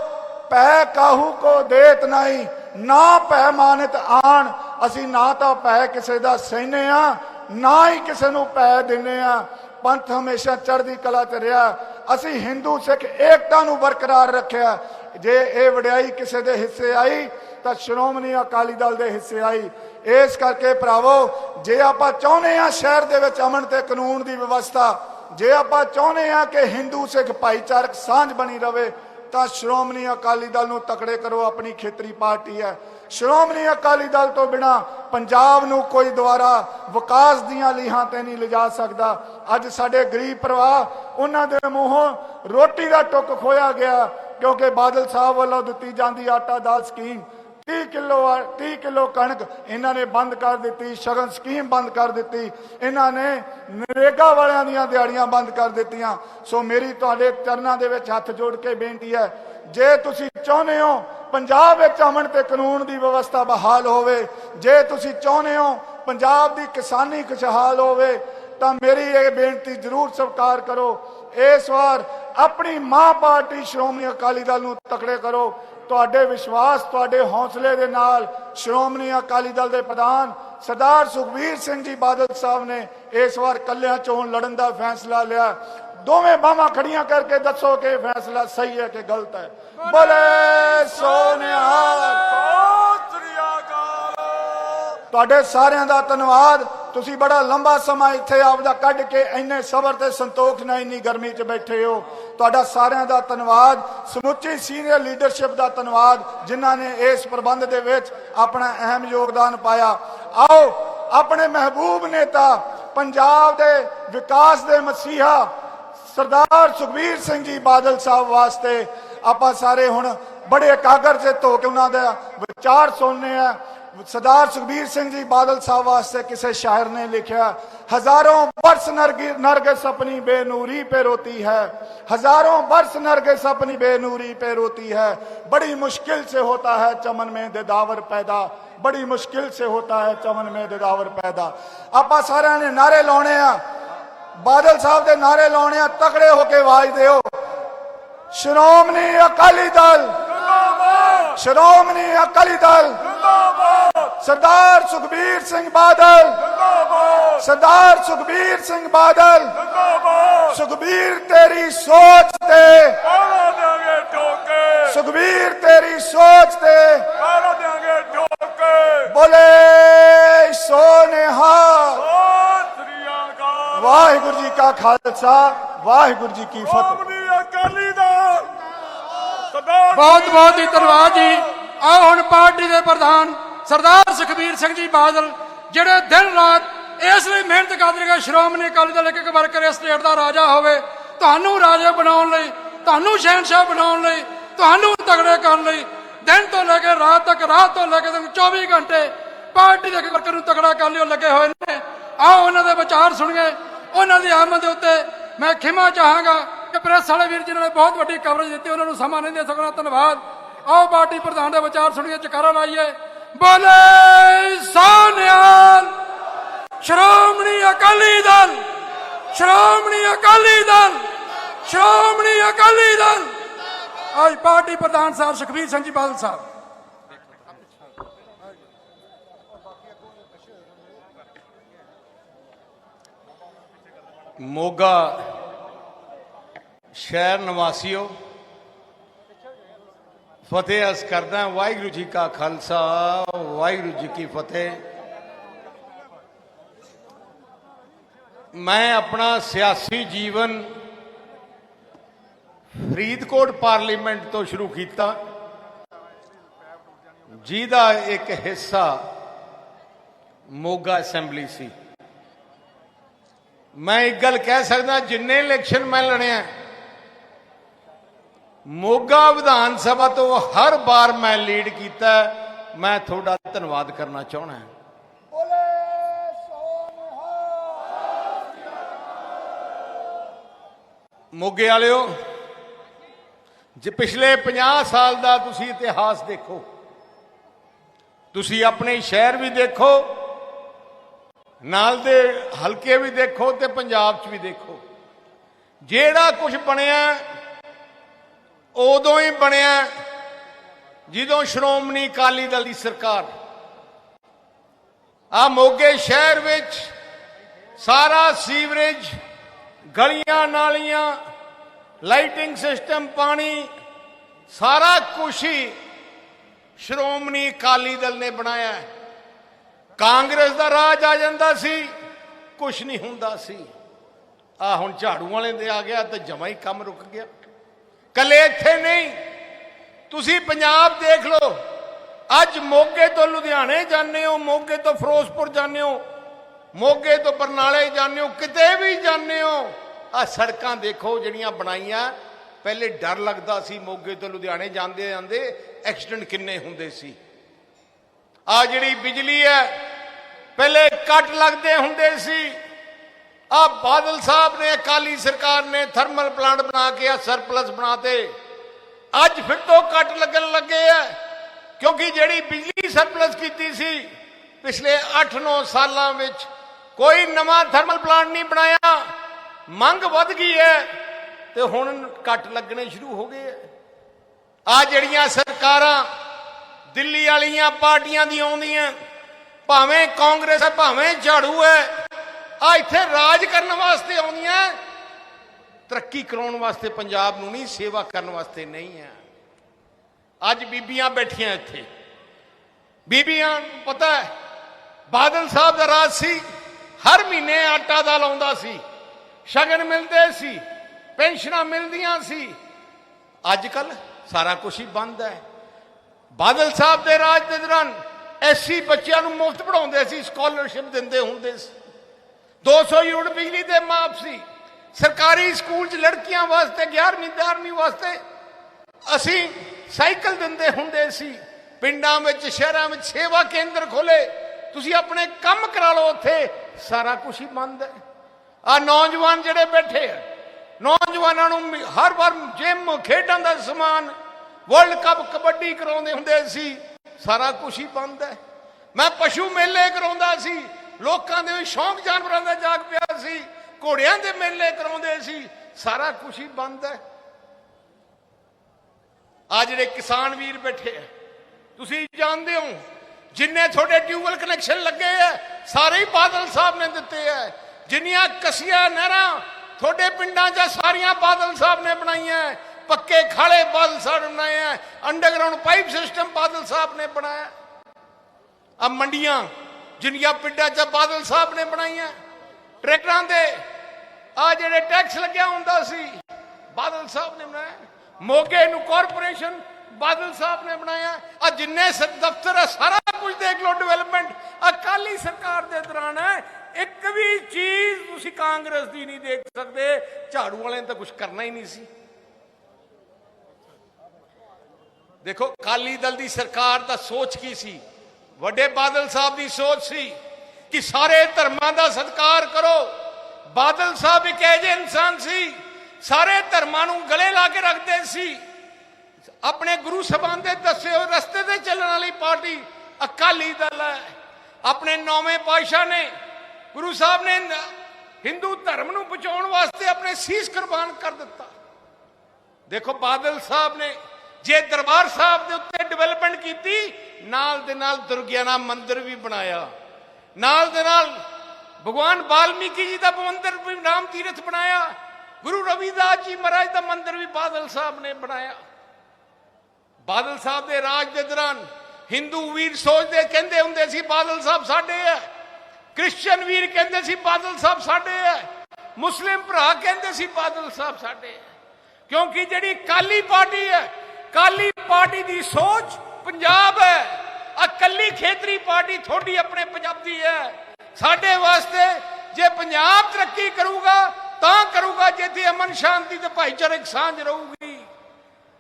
ਪੈ ਕਾਹੂ ਕੋ ਦੇਤ ਨਹੀਂ, ਨਾ ਪੈ ਮਾਨਤ ਆਣ। ਅਸੀਂ ਨਾ ਤਾਂ ਪੈ ਕਿਸੇ ਦਾ ਸਹਿਨੇ ਆ, ਨਾ ਹੀ ਕਿਸੇ ਨੂੰ ਪੈ ਦਿੰਨੇ ਆ। ਪੰਥ ਹਮੇਸ਼ਾ ਚੜ੍ਹਦੀ ਕਲਾ ਤੇ ਰਿਹਾ। ਅਸੀਂ ਹਿੰਦੂ ਸਿੱਖ ਏਕਤਾ ਨੂੰ ਬਰਕਰਾਰ ਰੱਖਿਆ। ਜੇ ਇਹ ਵਡਿਆਈ ਕਿਸੇ ਦੇ ਹਿੱਸੇ ਆਈ, ਤਾਂ ਸ਼੍ਰੋਮਣੀ ਅਕਾਲੀ ਦਲ ਦੇ ਹਿੱਸੇ ਆਈ। ਇਸ ਕਰਕੇ ਭਰਾਵੋ, ਜੇ ਆਪਾਂ ਚਾਹੁੰਦੇ ਆ ਸ਼ਹਿਰ ਦੇ ਵਿੱਚ ਅਮਨ ਤੇ ਕਾਨੂੰਨ ਦੀ ਵਿਵਸਥਾ, ਜੇ ਆਪਾਂ ਚਾਹੁੰਦੇ ਆ ਕਿ ਹਿੰਦੂ ਸਿੱਖ ਭਾਈਚਾਰਕ ਸਾਂਝ ਬਣੀ ਰਵੇ ਤਾਂ ਸ਼੍ਰੋਮਣੀ ਅਕਾਲੀ ਦਲ ਨੂੰ ਤਕੜੇ ਕਰੋ, ਆਪਣੀ ਖੇਤਰੀ ਪਾਰਟੀ ਹੈ। ਸ਼੍ਰੋਮਣੀ ਅਕਾਲੀ ਦਲ ਤੋਂ ਬਿਨਾ ਪੰਜਾਬ ਨੂੰ ਕੋਈ ਦੁਆਰਾ ਵਿਕਾਸ ਦੀਆਂ ਲੀਹਾਂ ਤੇ ਨਹੀਂ ਲਿਜਾ ਸਕਦਾ। ਅੱਜ ਸਾਡੇ ਗਰੀਬ ਪਰਿਵਾਰ, ਉਹਨਾਂ ਦੇ ਮੂੰਹੋਂ ਰੋਟੀ ਦਾ ਟੁੱਕ ਖੋਇਆ ਗਿਆ, ਕਿਉਂਕਿ ਬਾਦਲ ਸਾਹਿਬ ਵੱਲੋਂ ਦਿੱਤੀ ਜਾਂਦੀ ਆਟਾ ਦਾਲ ਸਕੀਮ। 30 ਕਿਲੋ 30 ਕਿਲੋ ਕਣਕ ਇਹਨਾਂ ਨੇ ਬੰਦ ਕਰ ਦਿੱਤੀ, ਸ਼ਗਨ ਸਕੀਮ ਬੰਦ ਕਰ ਦਿੱਤੀ। ਇਹਨਾਂ ਨੇ ਨਰੇਗਾ ਵਾਲਿਆਂ ਦੀਆਂ ਦਿਹਾੜੀਆਂ ਬੰਦ ਕਰ ਦਿੱਤੀਆਂ। ਸੋ ਮੇਰੀ ਤੁਹਾਡੇ ਚਰਨਾਂ ਦੇ ਵਿੱਚ ਹੱਥ ਜੋੜ ਕੇ ਬੇਨਤੀ ਹੈ, ਜੇ ਤੁਸੀਂ ਚਾਹੁੰਦੇ ਹੋ ਪੰਜਾਬ ਵਿੱਚ ਅਮਨ ਤੇ ਕਾਨੂੰਨ ਦੀ ਵਿਵਸਥਾ ਬਹਾਲ ਹੋਵੇ, ਜੇ ਤੁਸੀਂ ਚਾਹੁੰਦੇ ਹੋ ਪੰਜਾਬ ਦੀ ਕਿਸਾਨੀ ਖੁਸ਼ਹਾਲ ਹੋਵੇ, ਤਾਂ ਮੇਰੀ ਇਹ ਬੇਨਤੀ ਜ਼ਰੂਰ ਸਵੀਕਾਰ ਕਰੋ। ਇਸ ਵਾਰ ਆਪਣੀ ਮਾਂ ਪਾਰਟੀ ਸ਼੍ਰੋਮਣੀ ਅਕਾਲੀ ਦਲ ਨੂੰ ਤਕੜੇ ਕਰੋ। ਤੁਹਾਡੇ ਵਿਸ਼ਵਾਸ, ਤੁਹਾਡੇ ਹੌਸਲੇ ਦੇ ਨਾਲ ਸ਼੍ਰੋਮਣੀ ਅਕਾਲੀ ਦਲ ਦੇ ਪ੍ਰਧਾਨ ਸਰਦਾਰ ਸੁਖਬੀਰ ਸਿੰਘ ਜੀ ਬਾਦਲ ਸਾਹਿਬ ਨੇ ਇਸ ਵਾਰ ਕੱਲਿਆਂ ਚੋਣ ਲੜਨ ਦਾ ਫੈਸਲਾ ਲਿਆ। ਦੋਵੇਂ ਬਾਹਾਂ ਖੜੀਆਂ ਕਰਕੇ ਦੱਸੋ ਕਿ ਫੈਸਲਾ ਸਹੀ ਹੈ ਕਿ ਗਲਤ ਹੈ। ਬੋਲੇ ਸੋਨਿਹਾਲ ਤੁਹਾਡੇ ਸਾਰਿਆਂ ਦਾ ਧੰਨਵਾਦ। ਤੁਸੀਂ ਬੜਾ ਲੰਬਾ ਸਮਾਂ ਇੱਥੇ ਆਪਦਾ ਕੱਢ ਕੇ ਇੰਨੇ ਸਬਰ ਤੇ ਸੰਤੋਖ ਨਾਲ ਇੰਨੀ ਗਰਮੀ 'ਚ ਬੈਠੇ ਹੋ। ਤੁਹਾਡਾ ਸਾਰਿਆਂ ਦਾ ਧੰਨਵਾਦ। ਸਮੁੱਚੀ ਸੀਨੀਅਰ ਲੀਡਰਸ਼ਿਪ ਦਾ ਧੰਨਵਾਦ, ਜਿਨ੍ਹਾਂ ਨੇ ਇਸ ਪ੍ਰਬੰਧ ਦੇ ਵਿੱਚ ਆਪਣਾ ਅਹਿਮ ਯੋਗਦਾਨ ਪਾਇਆ। ਆਓ, ਆਪਣੇ ਮਹਿਬੂਬ ਨੇਤਾ, ਪੰਜਾਬ ਦੇ ਵਿਕਾਸ ਦੇ ਮਸੀਹਾ, ਸਰਦਾਰ ਸੁਖਬੀਰ ਸਿੰਘ ਜੀ ਬਾਦਲ ਸਾਹਿਬ ਵਾਸਤੇ ਆਪਾਂ ਸਾਰੇ ਹੁਣ ਬੜੇ ਇਕਾਗਰ ਚਿੱਤ ਧੋ ਕੇ ਉਹਨਾਂ ਦਾ ਵਿਚਾਰ ਸੁਣਨੇ ਆ। ਸਰਦਾਰ ਸੁਖਬੀਰ ਸਿੰਘ ਜੀ ਬਾਦਲ ਸਾਹਿਬ ਵਾਸਤੇ ਕਿਸੇ ਸ਼ਾਇਰ ਨੇ ਲਿਖਿਆ, ਹਜ਼ਾਰੋਂ ਬਰਸ ਨਰਗਸ ਆਪਣੀ ਬੇਨੂਰੀ ਪੇ ਰੋਤੀ ਹੈ। ਹਜ਼ਾਰੋਂ ਬਰਸ ਨਰਗਸ ਆਪਣੀ ਬੇਨੂਰੀ ਪੇ ਰੋਤੀ ਹੈ। ਬੜੀ ਮੁਸ਼ਕਿਲ ਸੇ ਹੋਤਾ ਹੈ ਚਮਨ में ਦਿਦਾਵਰ ਪੈਦਾ। ਬੜੀ ਮੁਸ਼ਕਿਲ ਸੇ ਹੋਤਾ ਹੈ ਚਮਨ में ਦਿਦਾਵਰ ਪੈਦਾ। ਆਪਾਂ ਸਾਰਿਆਂ ਨੇ ਨਾਰੇ ਲਾਉਣੇ ਆ। ਬਾਦਲ ਸਾਹਿਬ ਦੇ ਨਾਰੇ ਲਾਉਣੇ ਆ। ਤਕੜੇ ਹੋ ਕੇ ਆਵਾਜ਼ ਦਿਓ। ਸ਼੍ਰੋਮਣੀ ਅਕਾਲੀ ਦਲ। ਸ਼੍ਰੋਮਣੀ ਅਕਾਲੀ ਦਲ। ਜਿੰਦਾਬਾਦ ਸਰਦਾਰ ਸੁਖਬੀਰ ਸਿੰਘ ਬਾਦਲ ਜਿੰਦਾਬਾਦ ਸਰਦਾਰ ਸੁਖਬੀਰ ਸਿੰਘ ਬਾਦਲ ਜਿੰਦਾਬਾਦ ਸੁਖਬੀਰ ਤੇਰੀ ਸੋਚ ਤੇ ਮਾਰਾ ਦੇਾਂਗੇ ਠੋਕੇ ਸੁਖਬੀਰ ਤੇਰੀ ਸੋਚ ਤੇ ਮਾਰਾ ਦੇਾਂਗੇ ਠੋਕੇ ਬੋਲੇ ਸੋ ਨਿਹਾਲ ਸਤਿ ਸ੍ਰੀ ਅਕਾਲ ਵਾਹਿਗੁਰੂ ਜੀ ਕਾ ਖਾਲਸਾ ਵਾਹਿਗੁਰੂ ਜੀ ਕੀ ਫਤਿਹ ਸ਼੍ਰੋਮਣੀ ਅਕਾਲੀ ਦਲ ਸਰਦਾਰ ਬਹੁਤ ਬਹੁਤ ਹੀ ਧੰਨਵਾਦ ਜੀ ਆਓ ਹੁਣ ਪਾਰਟੀ ਦੇ ਪ੍ਰਧਾਨ ਸਰਦਾਰ ਸੁਖਬੀਰ ਸਿੰਘ ਜੀ ਬਾਦਲ, ਜਿਹੜੇ ਦਿਨ ਰਾਤ ਇਸ ਲਈ ਮਿਹਨਤ ਕਰਦੇ ਨੇ ਸ਼੍ਰੋਮਣੀ ਅਕਾਲੀ ਦਲ ਇੱਕ ਵਰਕਰ ਇਸ ਸਟੇਟ ਦਾ ਰਾਜਾ ਹੋਵੇ, ਤੁਹਾਨੂੰ ਰਾਜਾ ਬਣਾਉਣ ਲਈ, ਤੁਹਾਨੂੰ ਸ਼ਹਿਨशाह ਬਣਾਉਣ ਲਈ, ਤੁਹਾਨੂੰ ਤਗੜੇ ਕਰਨ ਲਈ, ਦਿਨ ਤੋਂ ਲੈ ਕੇ ਰਾਤ ਤੱਕ, ਰਾਤ ਤੋਂ ਲੈ ਕੇ ਦਿਨ 24 ਘੰਟੇ ਪਾਰਟੀ ਦੇ ਇੱਕ ਵਰਕਰ ਨੂੰ ਤਗੜਾ ਕਰਨ ਲਈ ਲੱਗੇ ਹੋਏ ਨੇ। ਆਓ ਉਹਨਾਂ ਦੇ ਵਿਚਾਰ ਸੁਣੀਏ। ਉਹਨਾਂ ਦੀ ਆਮਦ ਦੇ ਉੱਤੇ ਮੈਂ ਖਿਮਾ ਚਾਹਾਂਗਾ ਕਿ ਪ੍ਰੈਸ ਵਾਲੇ ਵੀਰ ਜਿਨ੍ਹਾਂ ਨੇ ਬਹੁਤ ਵੱਡੀ ਕਵਰੇਜ ਦਿੱਤੀ, ਉਹਨਾਂ ਨੂੰ ਸਮਾਂ ਨਹੀਂ ਦੇ ਸਕਣਾ। ਧੰਨਵਾਦ। ਆਓ ਪਾਰਟੀ ਪ੍ਰਧਾਨ ਦੇ ਵਿਚਾਰ ਸੁਣੀਏ, ਚਕਾਰਾ ਲਾਈਏ। ਬੋਲੇ ਸੋਨਿਆਲ। ਸ਼੍ਰੋਮਣੀ ਅਕਾਲੀ ਦਲ, ਸ਼੍ਰੋਮਣੀ ਅਕਾਲੀ ਦਲ, ਸ਼੍ਰੋਮਣੀ ਅਕਾਲੀ ਦਲ। ਅੱਜ ਪਾਰਟੀ ਪ੍ਰਧਾਨ ਸਾਹਿਬ ਸੁਖਬੀਰ ਸਿੰਘ ਜੀ ਬਾਦਲ ਸਾਹਿਬ। ਮੋਗਾ ਸ਼ਹਿਰ ਨਿਵਾਸੀਓ ਫਤਿਹ ਅਸ ਕਰਦਾ ਵਾਹਿਗੁਰੂ ਜੀ ਕਾ ਖਾਲਸਾ, ਵਾਹਿਗੁਰੂ ਜੀ ਕੀ ਫਤਿਹ। ਮੈਂ ਆਪਣਾ ਸਿਆਸੀ ਜੀਵਨ ਫਰੀਦਕੋਟ ਪਾਰਲੀਮੈਂਟ ਤੋਂ ਸ਼ੁਰੂ ਕੀਤਾ। ਜਿਹਦਾ ਇੱਕ ਹਿੱਸਾ ਮੋਗਾ ਅਸੈਂਬਲੀ ਸੀ। ਮੈਂ ਇੱਕ ਗੱਲ ਕਹਿ ਸਕਦਾ, ਜਿੰਨੇ ਇਲੈਕਸ਼ਨ ਮੈਂ ਲੜਿਆ ਮੋਗਾ ਵਿਧਾਨ ਸਭਾ ਤੋਂ ਹਰ ਵਾਰ ਮੈਂ ਲੀਡ ਕੀਤਾ ਮੈਂ ਤੁਹਾਡਾ ਧੰਨਵਾਦ ਕਰਨਾ ਚਾਹਣਾ ਮੋਗੇ ਵਾਲਿਓ ਜੇ ਪਿਛਲੇ 50 ਸਾਲ ਦਾ ਤੁਸੀਂ ਇਤਿਹਾਸ ਦੇਖੋ ਤੁਸੀਂ ਆਪਣੇ ਸ਼ਹਿਰ ਵੀ ਦੇਖੋ ਨਾਲ ਦੇ ਹਲਕੇ ਵੀ ਦੇਖੋ ਤੇ ਪੰਜਾਬ 'ਚ ਵੀ ਦੇਖੋ। ਜਿਹੜਾ ਕੁਝ ਬਣਿਆ ਉਦੋਂ ਹੀ ਬਣਿਆ ਜਦੋਂ ਸ਼੍ਰੋਮਣੀ ਅਕਾਲੀ ਦਲ ਦੀ ਸਰਕਾਰ। ਆ ਮੋਗੇ ਸ਼ਹਿਰ ਵਿੱਚ ਸਾਰਾ ਸੀਵਰੇਜ, ਗਲੀਆਂ ਨਾਲੀਆਂ, ਲਾਈਟਿੰਗ ਸਿਸਟਮ, ਪਾਣੀ, ਸਾਰਾ ਕੁਝ ਹੀ ਸ਼੍ਰੋਮਣੀ ਅਕਾਲੀ ਦਲ ਨੇ ਬਣਾਇਆ ਕਾਂਗਰਸ ਦਾ ਰਾਜ ਆ ਜਾਂਦਾ ਸੀ ਕੁਝ ਨਹੀਂ ਹੁੰਦਾ ਸੀ। ਆ ਹੁਣ ਝਾੜੂ ਵਾਲੇ ਦੇ ਆ ਗਿਆ ਤੇ ਜਮਾ ਹੀ ਕੰਮ ਰੁਕ ਗਿਆ। ਕੱਲੇ ਇੱਥੇ ਨਹੀਂ। ਤੁਸੀਂ ਪੰਜਾਬ ਦੇਖ ਲਓ। ਅੱਜ ਮੋਗੇ ਤੋਂ ਲੁਧਿਆਣੇ ਜਾਂਦੇ ਹੋ, ਮੋਗੇ ਤੋਂ ਫਿਰੋਜ਼ਪੁਰ ਜਾਂਦੇ ਹੋ, ਮੋਗੇ ਤੋਂ ਬਰਨਾਲੇ ਜਾਂਦੇ ਹੋ, ਕਿਤੇ ਵੀ ਜਾਂਦੇ ਹੋ। ਆ ਸੜਕਾਂ ਦੇਖੋ ਜਿਹੜੀਆਂ ਬਣਾਈਆਂ। ਪਹਿਲੇ ਡਰ ਲੱਗਦਾ ਸੀ ਮੋਗੇ ਤੋਂ ਲੁਧਿਆਣੇ ਜਾਂਦੇ ਜਾਂਦੇ, ਐਕਸੀਡੈਂਟ ਕਿੰਨੇ ਹੁੰਦੇ ਸੀ। ਆ ਜਿਹੜੀ ਬਿਜਲੀ ਹੈ, ਪਹਿਲੇ ਕੱਟ ਲੱਗਦੇ ਹੁੰਦੇ ਸੀ। ਆ ਬਾਦਲ ਸਾਹਿਬ ਨੇ, ਅਕਾਲੀ ਸਰਕਾਰ ਨੇ ਥਰਮਲ ਪਲਾਂਟ ਬਣਾ ਕੇ ਆ, ਸਰਪਲਸ ਬਣਾਤੇ। ਅੱਜ ਫਿਰ ਤੋਂ ਕੱਟ ਲੱਗਣ ਲੱਗੇ ਆ, ਕਿਉਂਕਿ ਜਿਹੜੀ ਬਿਜਲੀ ਸਰਪਲਸ ਕੀਤੀ ਸੀ, ਪਿਛਲੇ 8-9 ਸਾਲਾਂ ਵਿੱਚ ਕੋਈ ਨਵਾਂ ਥਰਮਲ ਪਲਾਂਟ ਨਹੀਂ ਬਣਾਇਆ। ਮੰਗ ਵੱਧ ਗਈ ਹੈ ਤੇ ਹੁਣ ਕੱਟ ਲੱਗਣੇ ਸ਼ੁਰੂ ਹੋ ਗਏ ਆ। ਆ ਜਿਹੜੀਆਂ ਸਰਕਾਰਾਂ ਦਿੱਲੀ ਵਾਲੀਆਂ ਪਾਰਟੀਆਂ ਦੀ ਆਉਂਦੀਆਂ, ਭਾਵੇਂ ਕਾਂਗਰਸ ਹੈ, ਭਾਵੇਂ ਝਾੜੂ ਹੈ ਆ ਇੱਥੇ ਰਾਜ ਕਰਨ ਵਾਸਤੇ ਆਉਂਦੀਆਂ ਤਰੱਕੀ ਕਰਾਉਣ ਵਾਸਤੇ ਪੰਜਾਬ ਨੂੰ ਨਹੀਂ, ਸੇਵਾ ਕਰਨ ਵਾਸਤੇ ਨਹੀਂ ਹੈ ਅੱਜ ਬੀਬੀਆਂ ਬੈਠੀਆਂ ਇੱਥੇ। ਬੀਬੀਆਂ ਨੂੰ ਪਤਾ ਹੈ ਬਾਦਲ ਸਾਹਿਬ ਦਾ ਰਾਜ ਸੀ। ਹਰ ਮਹੀਨੇ ਆਟਾ ਦਾ ਲਾਉਂਦਾ ਸੀ। ਸ਼ਗਨ ਮਿਲਦੇ ਸੀ, ਪੈਨਸ਼ਨਾਂ ਮਿਲਦੀਆਂ ਸੀ। ਅੱਜ ਕੱਲ ਸਾਰਾ ਕੁਝ ਹੀ ਬੰਦ ਹੈ ਬਾਦਲ ਸਾਹਿਬ ਦੇ ਰਾਜ ਦੇ ਦੌਰਾਨ ਐਸੀ ਬੱਚਿਆਂ ਨੂੰ ਮੁਫਤ ਪੜਾਉਂਦੇ ਸੀ, ਸਕਾਲਰਸ਼ਿਪ ਦਿੰਦੇ ਹੁੰਦੇ ਸੀ। 200 ਯੂਨਿਟ ਬਿਜਲੀ ਦੇ ਮਾਫ ਸੀ ਸਰਕਾਰੀ ਸਕੂਲ 'ਚ ਲੜਕੀਆਂ ਵਾਸਤੇ 11ਵੀਂ 12ਵੀਂ ਵਾਸਤੇ ਅਸੀਂ ਸਾਈਕਲ ਦਿੰਦੇ ਹੁੰਦੇ ਸੀ। ਪਿੰਡਾਂ ਵਿੱਚ, ਸ਼ਹਿਰਾਂ ਵਿੱਚ ਸੇਵਾ ਕੇਂਦਰ ਖੋਲੇ ਤੁਸੀਂ ਆਪਣੇ ਕੰਮ ਕਰਾ ਲਓ ਉੱਥੇ, ਸਾਰਾ ਕੁਝ ਹੀ ਬੰਦ ਹੈ। ਆ ਨੌਜਵਾਨ ਜਿਹੜੇ ਬੈਠੇ ਆ, ਨੌਜਵਾਨਾਂ ਨੂੰ ਹਰ ਵਾਰ ਜਿਮ, ਖੇਡਾਂ ਦਾ ਸਮਾਨ, ਵਰਲਡ ਕੱਪ ਕਬੱਡੀ ਕਰਾਉਂਦੇ ਹੁੰਦੇ ਸੀ, ਸਾਰਾ ਕੁਝ ਹੀ ਬੰਦ ਹੈ। ਮੈਂ ਪਸ਼ੂ ਮੇਲੇ ਕਰਾਉਂਦਾ ਸੀ ਲੋਕਾਂ ਦੇ ਵੀ ਸ਼ੌਂਕ ਜਾਨਵਰਾਂ ਦਾ ਜਾਗ ਪਿਆ ਸੀ, ਘੋੜਿਆਂ ਦੇ ਮੇਲੇ ਕਰਾਉਂਦੇ ਸੀ, ਸਾਰਾ ਕੁਝ ਹੀ ਬੰਦ ਹੈ। ਆ ਜਿਹੜੇ ਕਿਸਾਨ ਵੀਰ ਬੈਠੇ ਆ, ਤੁਸੀਂ ਜਾਣਦੇ ਹੋ, ਜਿੰਨੇ ਤੁਹਾਡੇ ਟਿਊਬਲ ਕਨੈਕਸ਼ਨ ਲੱਗੇ ਆ, ਸਾਰੇ ਹੀ ਬਾਦਲ ਸਾਹਿਬ ਨੇ ਦਿੱਤੇ ਆ। ਜਿੰਨੀਆਂ ਕਸੀਆਂ ਨਹਿਰਾਂ ਤੁਹਾਡੇ ਪਿੰਡਾਂ 'ਚ ਸਾਰੀਆਂ ਬਾਦਲ ਸਾਹਿਬ ਨੇ ਬਣਾਈਆਂ ਪੱਕੇ ਖਾਲੇ ਬਾਦਲ ਸਾਹਿਬ ਨੇ ਬਣਾਏ ਆ underground pipe system Badal Sahib ਨੇ ਬਣਾਇਆ। ਆ ਮੰਡੀਆਂ ਜਿੰਨੀਆਂ ਪਿੰਡਾਂ 'ਚ ਬਾਦਲ ਸਾਹਿਬ ਨੇ ਬਣਾਈਆਂ, ਟਰੈਕਟਰਾਂ ਦੇ, ਆ ਜਿਹੜੇ ਟੈਕਸ ਲੱਗਿਆ ਹੁੰਦਾ ਸੀ, ਬਾਦਲ ਸਾਹਿਬ ਨੇ ਬਣਾਇਆ। ਮੋਗੇ ਨੂੰ ਕਾਰਪੋਰੇਸ਼ਨ ਬਾਦਲ ਸਾਹਿਬ ਨੇ ਬਣਾਇਆ। ਆ ਜਿੰਨੇ ਸ- ਦਫ਼ਤਰ ਆ, ਸਾਰਾ ਕੁਝ ਦੇਖ ਲਓ ਡਿਵੈਲਪਮੈਂਟ ਅਕਾਲੀ ਸਰਕਾਰ ਦੇ ਦੌਰਾਨ ਇੱਕ ਵੀ ਚੀਜ਼ ਤੁਸੀਂ ਕਾਂਗਰਸ ਦੀ ਨਹੀਂ ਦੇਖ ਸਕਦੇ। ਝਾੜੂ ਵਾਲਿਆਂ ਨੇ ਤਾਂ ਕੁਝ ਕਰਨਾ ਹੀ ਨਹੀਂ ਸੀ। ਦੇਖੋ, ਅਕਾਲੀ ਦਲ ਦੀ ਸਰਕਾਰ ਦਾ ਸੋਚ ਕੀ ਸੀ? ਵੱਡੇ ਬਾਦਲ ਸਾਹਿਬ ਦੀ ਸੋਚ ਸੀ ਕਿ ਸਾਰੇ ਧਰਮਾਂ ਦਾ ਸਤਿਕਾਰ ਕਰੋ। ਬਾਦਲ ਸਾਹਿਬ ਇੱਕ ਐਜੇ ਇਨਸਾਨ ਸੀ, ਸਾਰੇ ਧਰਮਾਂ ਨੂੰ ਗਲੇ ਲਾ ਕੇ ਰੱਖਦੇ ਸੀ। ਆਪਣੇ ਗੁਰੂ ਸਾਹਿਬਾਨ ਦੇ ਦੱਸੇ ਹੋਏ ਰਸਤੇ ਤੇ ਚੱਲਣ ਵਾਲੀ ਪਾਰਟੀ ਅਕਾਲੀ ਦਲ ਹੈ। ਆਪਣੇ ਨੌਵੇਂ ਪਾਤਸ਼ਾਹ ਨੇ ਗੁਰੂ ਸਾਹਿਬ ਨੇ ਹਿੰਦੂ ਧਰਮ ਨੂੰ ਬਚਾਉਣ ਵਾਸਤੇ ਆਪਣੇ ਸੀਸ ਕੁਰਬਾਨ ਕਰ ਦਿੱਤਾ। ਦੇਖੋ ਬਾਦਲ ਸਾਹਿਬ ਨੇ ਜੇ ਦਰਬਾਰ ਸਾਹਿਬ ਦੇ ਉੱਤੇ ਡਿਵੈਲਪਮੈਂਟ ਕੀਤੀ ਨਾਲ ਦੇ ਨਾਲ ਦੁਰਗਿਆਨਾ ਮੰਦਿਰ ਵੀ ਬਣਾਇਆ ਨਾਲ ਦੇ ਨਾਲ ਭਗਵਾਨ ਵਾਲਮੀਕੀ ਜੀ ਦਾ ਮੰਦਿਰ ਵੀ ਨਾਮ ਤੀਰਥ ਬਣਾਇਆ ਗੁਰੂ ਰਵਿਦਾਸ ਜੀ ਮਹਾਰਾਜ ਦਾ ਮੰਦਿਰ ਵੀ ਬਾਦਲ ਸਾਹਿਬ ਨੇ ਬਣਾਇਆ ਬਾਦਲ ਸਾਹਿਬ ਦੇ ਰਾਜ ਦੇ ਦੌਰਾਨ ਹਿੰਦੂ ਵੀਰ ਸੋਚਦੇ ਕਹਿੰਦੇ ਹੁੰਦੇ ਸੀ ਬਾਦਲ ਸਾਹਿਬ ਸਾਡੇ ਹੈ ਕ੍ਰਿਸਚੀਅਨ ਵੀਰ ਕਹਿੰਦੇ ਸੀ ਬਾਦਲ ਸਾਹਿਬ ਸਾਡੇ ਹੈ ਮੁਸਲਿਮ ਭਰਾ ਕਹਿੰਦੇ ਸੀ ਬਾਦਲ ਸਾਹਿਬ ਸਾਡੇ ਹੈ ਕਿਉਂਕਿ ਜਿਹੜੀ ਕਾਲੀ ਪਾਰਟੀ ਹੈ ਕਾਲੀ ਪਾਰਟੀ ਦੀ ਸੋਚ ਪੰਜਾਬ ਹੈ। ਅਕੱਲੀ ਖੇਤਰੀ ਪਾਰਟੀ ਥੋੜੀ ਆਪਣੇ ਪੰਜਾਬੀ ਹੈ। ਸਾਡੇ ਵਾਸਤੇ ਜੇ ਪੰਜਾਬ ਤਰੱਕੀ ਕਰੂਗਾ, ਤਾਂ ਕਰੂਗਾ, ਜਿੱਥੇ ਅਮਨ ਸ਼ਾਂਤੀ ਤੇ ਭਾਈਚਾਰਕ ਸਾਂਝ ਰਹੂਗੀ।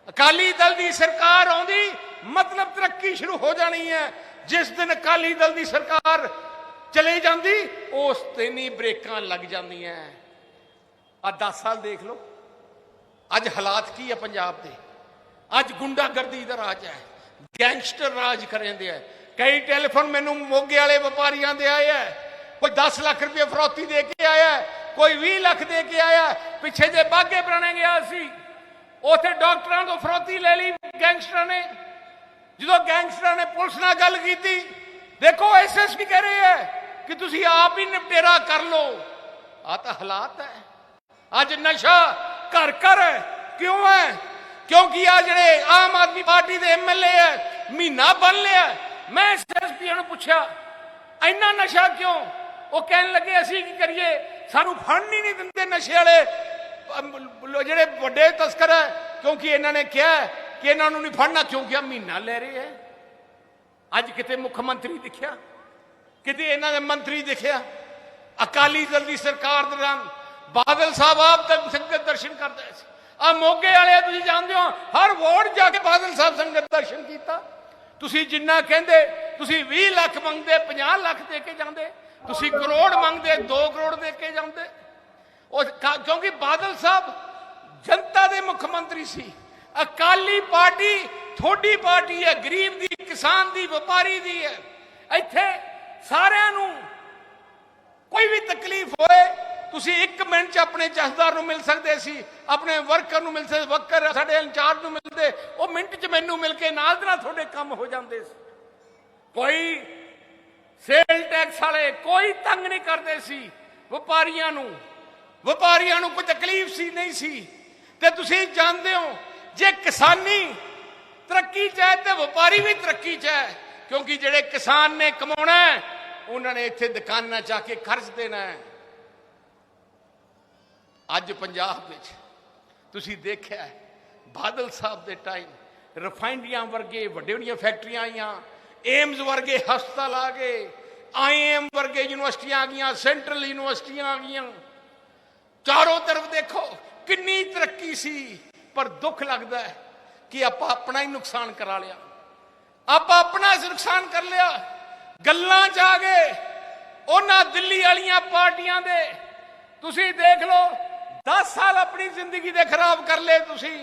ਅਕਾਲੀ ਦਲ ਦੀ ਸਰਕਾਰ ਆਉਂਦੀ, ਮਤਲਬ ਤਰੱਕੀ ਸ਼ੁਰੂ ਹੋ ਜਾਣੀ ਹੈ। ਜਿਸ ਦਿਨ ਅਕਾਲੀ ਦਲ ਦੀ ਸਰਕਾਰ ਚਲੇ ਜਾਂਦੀ, ਉਸ ਦਿਨ ਹੀ ਬ੍ਰੇਕਾਂ ਲੱਗ ਜਾਂਦੀਆਂ। ਆ 10 ਸਾਲ ਦੇਖ ਲਓ। ਅੱਜ ਹਾਲਾਤ ਕੀ ਹੈ ਪੰਜਾਬ ਦੇ? ਅੱਜ ਗੁੰਡਾਗਰਦੀ ਦਾ ਰਾਜ ਹੈ। ਗੈਂਗਸਟਰ ਰਾਜ ਕਰਦੇ ਆ। ਕਈ ਟੈਲੀਫੋਨ ਮੈਨੂੰ ਮੋਗੇ ਵਾਲੇ ਵਪਾਰੀਆਂ ਦੇ ਆਏ ਆ। ਕੋਈ 10 ਲੱਖ ਰੁਪਏ ਫਰੌਤੀ ਦੇ ਕੇ ਆਇਆ ਕੋਈ 20 ਲੱਖ ਦੇ ਕੇ ਆਇਆ ਪਿੱਛੇ ਜੇ ਬਾਗੇ ਬਣਾਣੇ ਗਿਆ ਸੀ ਉਥੇ ਡਾਕਟਰਾਂ ਤੋਂ ਫਰੋਤੀ ਲੈ ਲਈ ਗੈਂਗਸਟਰਾਂ ਨੇ। ਜਦੋਂ ਗੈਂਗਸਟਰਾਂ ਨੇ ਪੁਲਿਸ ਨਾਲ ਗੱਲ ਕੀਤੀ, ਦੇਖੋ ਐਸਐਸਪੀ ਕਹਿ ਰਹੇ ਹੈ ਕਿ ਤੁਸੀਂ ਆਪ ਹੀ ਨਿਪਟੇਰਾ ਕਰ ਲਓ। ਆ ਤਾਂ ਹਾਲਾਤ ਹੈ। ਅੱਜ ਨਸ਼ਾ ਘਰ ਘਰ ਕਿਉਂ ਹੈ? ਕਿਉਂਕਿ ਆ ਜਿਹੜੇ ਆਮ ਆਦਮੀ ਪਾਰਟੀ ਦੇ ਐਮਐਲਏ ਹੈ ਮਹੀਨਾ ਬਣ ਲਿਆ। ਮੈਂ ਐਸਐਸਪੀ ਨੂੰ ਪੁੱਛਿਆ, ਇੰਨਾ ਨਸ਼ਾ ਕਿਉਂ? ਉਹ ਕਹਿਣ ਲੱਗੇ, ਅਸੀਂ ਕੀ ਕਰੀਏ? ਸਾਨੂੰ ਫੜਨ ਹੀ ਨਹੀਂ ਦਿੰਦੇ ਨਸ਼ੇ ਵਾਲੇ। ਜਿਹੜੇ ਵੱਡੇ ਤਸਕਰ ਹੈ ਕਿਉਂਕਿ ਇਹਨਾਂ ਨੇ ਕਿਹਾ ਕਿ ਇਹਨਾਂ ਨੂੰ ਨਹੀਂ ਫੜਨਾ, ਕਿਉਂਕਿ ਆ ਮਹੀਨਾ ਲੈ ਰਹੇ ਹੈ ਅੱਜ ਕਿਤੇ ਮੁੱਖ ਮੰਤਰੀ ਦਿਖਿਆ, ਕਿਤੇ ਇਹਨਾਂ ਦੇ ਮੰਤਰੀ ਦਿਖਿਆ। ਅਕਾਲੀ ਦਲ ਦੀ ਸਰਕਾਰ ਦੌਰਾਨ ਬਾਦਲ ਸਾਹਿਬ ਆਪ ਤੱਕ ਸੰਗਤ ਦਰਸ਼ਨ ਕਰਦਾ ਸੀ। ਆ ਮੋਗੇ ਵਾਲੇ ਤੁਸੀਂ ਜਾਣਦੇ ਹੋ, ਹਰ ਵਾਰਡ ਜਾ ਕੇ ਬਾਦਲ ਸਾਹਿਬ ਸੰਗਤ ਦਰਸ਼ਨ ਕੀਤਾ। ਤੁਸੀਂ ਜਿੰਨਾ ਕਹਿੰਦੇ, ਤੁਸੀਂ 20 ਲੱਖ ਮੰਗਦੇ 50 ਲੱਖ ਦੇ ਕੇ ਜਾਂਦੇ, ਤੁਸੀਂ ਕਰੋੜ ਮੰਗਦੇ 2 ਕਰੋੜ ਦੇ ਕੇ ਜਾਂਦੇ। ਉਹ ਕਿਉਂਕਿ ਬਾਦਲ ਸਾਹਿਬ ਜਨਤਾ ਦੇ ਮੁੱਖ ਮੰਤਰੀ ਸੀ। ਅਕਾਲੀ ਪਾਰਟੀ ਥੋੜੀ ਪਾਰਟੀ ਹੈ, ਗਰੀਬ ਦੀ, ਕਿਸਾਨ ਦੀ, ਵਪਾਰੀ ਦੀ ਹੈ। ਇੱਥੇ ਸਾਰਿਆਂ ਨੂੰ ਕੋਈ ਵੀ ਤਕਲੀਫ ਹੋਏ ਤੁਸੀਂ 1 ਮਿੰਟ ਚ ਆਪਣੇ ਜਥੇਦਾਰ ਨੂੰ ਮਿਲ ਸਕਦੇ ਸੀ, ਆਪਣੇ ਵਰਕਰ ਨੂੰ ਮਿਲ ਸਕਦੇ ਵਰਕਰ ਸਾਡੇ ਇੰਚਾਰਜ ਨੂੰ ਮਿਲਦੇ, ਉਹ ਮਿੰਟ ਚ ਮੈਨੂੰ ਮਿਲ ਕੇ ਨਾਲ ਦੇ ਨਾਲ ਤੁਹਾਡੇ ਕੰਮ ਹੋ ਜਾਂਦੇ ਸੀ। ਕੋਈ ਸੇਲ ਟੈਕਸ ਵਾਲੇ ਕੋਈ ਤੰਗ ਨਹੀਂ ਕਰਦੇ ਸੀ ਵਪਾਰੀਆਂ ਨੂੰ। ਵਪਾਰੀਆਂ ਨੂੰ ਕੋਈ ਤਕਲੀਫ ਸੀ, ਨਹੀਂ ਸੀ। ਤੇ ਤੁਸੀਂ ਜਾਣਦੇ ਹੋ, ਜੇ ਕਿਸਾਨੀ ਤਰੱਕੀ ਚ ਹੈ ਤੇ ਵਪਾਰੀ ਵੀ ਤਰੱਕੀ ਚ ਹੈ, ਕਿਉਂਕਿ ਜਿਹੜੇ ਕਿਸਾਨ ਨੇ ਕਮਾਉਣਾ ਉਹਨਾਂ ਨੇ ਇੱਥੇ ਦੁਕਾਨਾਂ ਜਾ ਕੇ ਖਰਚ ਦੇਣਾ ਹੈ। ਅੱਜ ਪੰਜਾਬ ਵਿੱਚ ਤੁਸੀਂ ਦੇਖਿਆ ਬਾਦਲ ਸਾਹਿਬ ਦੇ ਟਾਈਮ ਰਿਫਾਈਨਰੀਆਂ ਵਰਗੇ, ਵੱਡੇ ਵੱਡੀਆਂ ਫੈਕਟਰੀਆਂ ਆਈਆਂ ਏਮਸ ਵਰਗੇ ਹਸਪਤਾਲ ਆ ਗਏ ਆਈਐਮ ਵਰਗੇ ਯੂਨੀਵਰਸਿਟੀਆਂ ਆ ਗਈਆਂ ਸੈਂਟਰਲ ਯੂਨੀਵਰਸਿਟੀਆਂ ਆ ਗਈਆਂ। ਚਾਰੋਂ ਤਰਫ ਦੇਖੋ ਕਿੰਨੀ ਤਰੱਕੀ ਸੀ, ਪਰ ਦੁੱਖ ਲੱਗਦਾ ਹੈ ਕਿ ਆਪਾਂ ਆਪਣਾ ਹੀ ਨੁਕਸਾਨ ਕਰਾ ਲਿਆ। ਆਪਾਂ ਆਪਣਾ ਨੁਕਸਾਨ ਕਰ ਲਿਆ। ਗੱਲਾਂ ਚ ਆ ਗਏ। ਉਹਨਾਂ ਦਿੱਲੀ ਵਾਲੀਆਂ ਪਾਰਟੀਆਂ ਦੇ। ਤੁਸੀਂ ਦੇਖ ਲਓ 10 ਸਾਲ ਆਪਣੀ ਜ਼ਿੰਦਗੀ ਦੇ ਖਰਾਬ ਕਰ ਲਏ ਤੁਸੀਂ।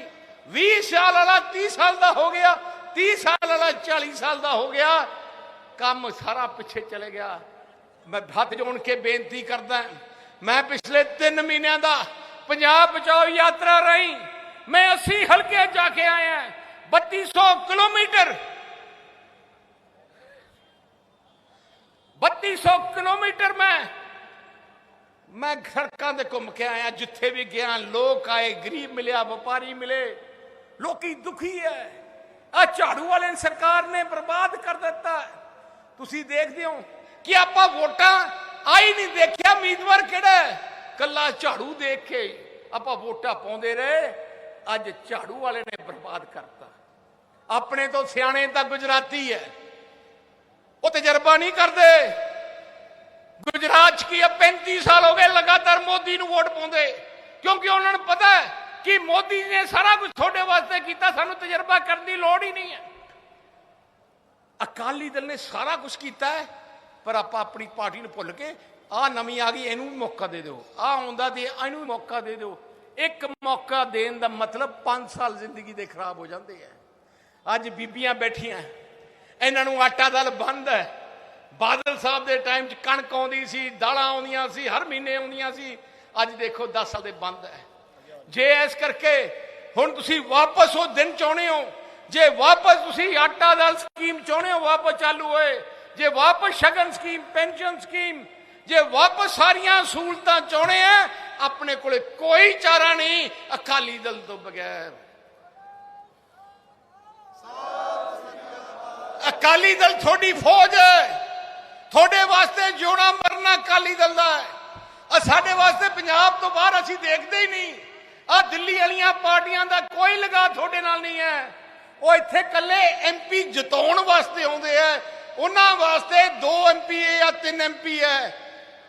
20 ਸਾਲ ਵਾਲਾ 30 ਸਾਲ ਦਾ ਹੋ ਗਿਆ। 30 ਸਾਲ ਵਾਲਾ 40 ਸਾਲ ਦਾ ਹੋ ਗਿਆ। ਕੰਮ ਸਾਰਾ ਪਿੱਛੇ ਚਲੇ ਗਿਆ। ਮੈਂ ਹੱਥ ਜੋੜ ਕੇ ਬੇਨਤੀ ਕਰਦਾ ਮੈਂ ਪਿਛਲੇ 3 ਮਹੀਨਿਆਂ ਦਾ ਪੰਜਾਬ ਬਚਾਓ ਯਾਤਰਾ ਰਹੀ। ਮੈਂ 80 ਹਲਕੇ ਜਾ ਕੇ ਆਇਆ 3200 ਕਿਲੋਮੀਟਰ। 3200 ਕਿਲੋਮੀਟਰ ਮੈਂ ਮੈਂ ਸੜਕਾਂ ਤੇ ਘੁੰਮ ਕੇ ਆਇਆ, ਜਿੱਥੇ ਵੀ ਗਿਆ, ਲੋਕ ਆਏ, ਗਰੀਬ ਮਿਲਿਆ, ਵਪਾਰੀ ਮਿਲੇ। ਲੋਕੀ ਦੁਖੀ ਹੈ ਆ ਝਾੜੂ ਵਾਲੇ ਸਰਕਾਰ ਨੇ ਬਰਬਾਦ ਕਰ ਦਿੱਤਾ। ਤੁਸੀਂ ਦੇਖਦੇ ਹੋ ਕਿ ਆਪਾਂ ਵੋਟਾਂ ਆਈ ਨਹੀਂ ਦੇਖਿਆ, ਉਮੀਦਵਾਰ ਕਿਹੜਾ ਹੈ ਕੱਲਾ ਝਾੜੂ ਦੇਖ ਕੇ ਆਪਾਂ ਵੋਟਾਂ ਪਾਉਂਦੇ ਰਹੇ। ਅੱਜ ਝਾੜੂ ਵਾਲੇ ਨੇ ਬਰਬਾਦ ਕਰਤਾ। ਆਪਣੇ ਤੋਂ ਸਿਆਣੇ ਤਾਂ ਗੁਜਰਾਤੀ ਹੈ ਉਹ ਤਜਰਬਾ ਨਹੀਂ ਕਰਦੇ। ਗੁਜਰਾਤ 'ਚ ਕੀ ਆ? 35 ਸਾਲ ਹੋ ਗਏ ਲਗਾਤਾਰ ਮੋਦੀ ਨੂੰ ਵੋਟ ਪਾਉਂਦੇ। ਕਿਉਂਕਿ ਉਹਨਾਂ ਨੂੰ ਪਤਾ ਹੈ ਕਿ ਮੋਦੀ ਨੇ ਸਾਰਾ ਕੁਝ ਤੁਹਾਡੇ ਵਾਸਤੇ ਕੀਤਾ, ਸਾਨੂੰ ਤਜਰਬਾ ਕਰਨ ਦੀ ਲੋੜ ਹੀ ਨਹੀਂ ਹੈ। ਅਕਾਲੀ ਦਲ ਨੇ ਸਾਰਾ ਕੁਝ ਕੀਤਾ ਹੈ, ਪਰ ਆਪਾਂ ਆਪਣੀ ਪਾਰਟੀ ਨੂੰ ਭੁੱਲ ਕੇ ਆ ਨਵੀਂ ਆ ਗਈ, ਇਹਨੂੰ ਵੀ ਮੌਕਾ ਦੇ ਦਿਓ। ਆ ਆਉਂਦਾ ਤੇ ਇਹਨੂੰ ਵੀ ਮੌਕਾ ਦੇ ਦਿਓ। ਇੱਕ ਮੌਕਾ ਦੇਣ ਦਾ ਮਤਲਬ 5 ਸਾਲ ਜ਼ਿੰਦਗੀ ਦੇ ਖਰਾਬ ਹੋ ਜਾਂਦੇ ਆ। ਅੱਜ ਬੀਬੀਆਂ ਬੈਠੀਆਂ, ਇਹਨਾਂ ਨੂੰ ਆਟਾ ਦਲ ਬੰਦ ਹੈ। ਬਾਦਲ ਸਾਹਿਬ ਦੇ ਟਾਈਮ 'ਚ ਕਣਕ ਆਉਂਦੀ ਸੀ, ਦਾਲਾਂ ਆਉਂਦੀਆਂ ਸੀ, ਹਰ ਮਹੀਨੇ ਆਉਂਦੀਆਂ ਸੀ। ਅੱਜ ਦੇਖੋ 10 ਸਾਲ ਦੇ ਬੰਦ ਹੈ। ਜੇ ਇਸ ਕਰਕੇ ਹੁਣ ਤੁਸੀਂ ਵਾਪਸ ਉਹ ਦਿਨ ਚਾਹੁੰਦੇ ਹੋ, ਜੇ ਵਾਪਸ ਤੁਸੀਂ ਆਟਾ ਦਾਲ ਸਕੀਮ ਚਾਹੁੰਦੇ ਹੋ, ਵਾਪਸ ਚਾਲੂ ਹੋਏ, ਜੇ ਵਾਪਸ ਸ਼ਗਨ ਸਕੀਮ, ਪੈਨਸ਼ਨ ਸਕੀਮ, ਜੇ ਵਾਪਸ ਸਾਰੀਆਂ ਸਹੂਲਤਾਂ ਚਾਹੁੰਦੇ ਆ, ਆਪਣੇ ਕੋਲੇ ਕੋਈ ਚਾਰਾ ਨਹੀਂ, ਅਕਾਲੀ ਦਲ ਤੋਂ ਬਗੈਰ। ਅਕਾਲੀ ਦਲ ਤੁਹਾਡੀ ਫੌਜ ਹੈ। ਤੁਹਾਡੇ ਵਾਸਤੇ ਜਿਉਣਾ ਮਰਨਾ ਅਕਾਲੀ ਦਲ ਦਾ ਹੈ। ਆ ਸਾਡੇ ਵਾਸਤੇ ਪੰਜਾਬ ਤੋਂ ਬਾਹਰ ਅਸੀਂ ਦੇਖਦੇ ਹੀ ਨਹੀਂ। ਆ ਦਿੱਲੀ ਵਾਲੀਆਂ ਪਾਰਟੀਆਂ ਦਾ ਕੋਈ ਲਗਾ ਤੁਹਾਡੇ ਨਾਲ ਨਹੀਂ ਹੈ। ਉਹ ਇੱਥੇ ਕੱਲੇ ਐਮਪੀ ਜਿਤਾਉਣ ਵਾਸਤੇ ਆਉਂਦੇ ਆ। ਉਹਨਾਂ ਵਾਸਤੇ ਦੋ ਐਮਪੀ ਜਾਂ ਤਿੰਨ ਐਮਪੀ ਹੈ।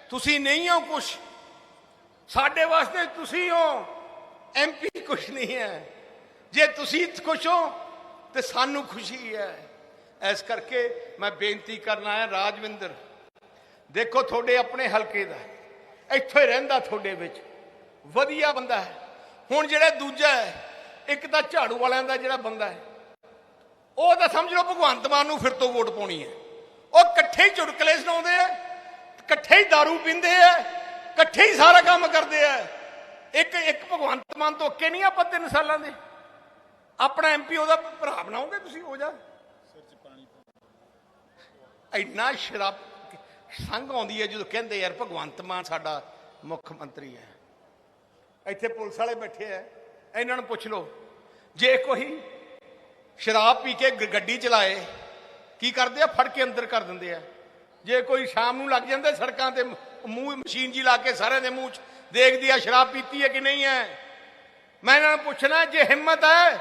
ਤੁਸੀਂ ਨਹੀਂ ਹੋ ਕੁਛ। ਸਾਡੇ ਵਾਸਤੇ ਤੁਸੀਂ ਹੋ। ਐਮਪੀ ਕੁਛ ਨਹੀਂ ਹੈ। ਜੇ ਤੁਸੀਂ ਖੁਸ਼ ਹੋ ਤੇ ਸਾਨੂੰ ਖੁਸ਼ੀ ਹੈ। ਇਸ ਕਰਕੇ ਮੈਂ ਬੇਨਤੀ ਕਰਨਾ ਹੈ ਰਾਜਵਿੰਦਰ, ਦੇਖੋ ਤੁਹਾਡੇ ਆਪਣੇ ਹਲਕੇ ਦਾ ਇੱਥੇ ਰਹਿੰਦਾ ਤੁਹਾਡੇ ਵਿੱਚ, ਵਧੀਆ ਬੰਦਾ ਹੈ। ਹੁਣ ਜਿਹੜਾ ਦੂਜਾ ਹੈ, ਇੱਕ ਤਾਂ ਝਾੜੂ ਵਾਲਿਆਂ ਦਾ ਜਿਹੜਾ ਬੰਦਾ ਹੈ, ਉਹ ਤਾਂ ਸਮਝ ਲਓ ਭਗਵੰਤ ਮਾਨ ਨੂੰ ਫਿਰ ਤੋਂ ਵੋਟ ਪਾਉਣੀ ਹੈ। ਉਹ ਇਕੱਠੇ ਹੀ ਚੁਟਕਲੇ ਸੁਣਾਉਂਦੇ ਆ, ਇਕੱਠੇ ਹੀ दारू ਪੀਂਦੇ ਆ, ਇਕੱਠੇ ਹੀ ਸਾਰਾ ਕੰਮ ਕਰਦੇ ਆ। ਇੱਕ ਇੱਕ ਭਗਵੰਤ ਮਾਨ ਤੋਂ ਅੱਕੇ ਨਹੀਂ ਆਪਾਂ ਤਿੰਨ ਸਾਲਾਂ ਦੇ। ਆਪਣਾ ਐਮਪੀ ਉਹਦਾ ਭਰਾ ਬਣਾਓਗੇ ਤੁਸੀਂ ਹੋ ਜਾ? ਇੰਨਾ ਸ਼ਰਾਬ ਸੰਗ ਆਉਂਦੀ ਹੈ ਜਦੋਂ ਕਹਿੰਦੇ ਯਾਰ ਭਗਵੰਤ ਮਾਨ ਸਾਡਾ ਮੁੱਖ ਮੰਤਰੀ ਹੈ। ਇੱਥੇ ਪੁਲਿਸ ਵਾਲੇ ਬੈਠੇ ਆ ਇਹਨਾਂ ਨੂੰ ਪੁੱਛ ਲਓ, ਜੇ ਕੋਈ ਸ਼ਰਾਬ ਪੀ ਕੇ ਗ- ਗੱਡੀ ਚਲਾਏ, ਕੀ ਕਰਦੇ ਆ? ਫੜ ਕੇ ਅੰਦਰ ਕਰ ਦਿੰਦੇ ਆ। ਜੇ ਕੋਈ ਸ਼ਾਮ ਨੂੰ ਲੱਗ ਜਾਂਦਾ ਸੜਕਾਂ ਤੇ, ਮੂੰਹ ਮਸ਼ੀਨ ਜੀ ਲਾ ਕੇ ਸਾਰਿਆਂ ਦੇ ਮੂੰਹ 'ਚ ਦੇਖਦੀ ਆ ਸ਼ਰਾਬ ਪੀਤੀ ਹੈ ਕਿ ਨਹੀਂ ਹੈ। ਮੈਂ ਇਹਨਾਂ ਨੂੰ ਪੁੱਛਣਾ, ਜੇ ਹਿੰਮਤ ਹੈ,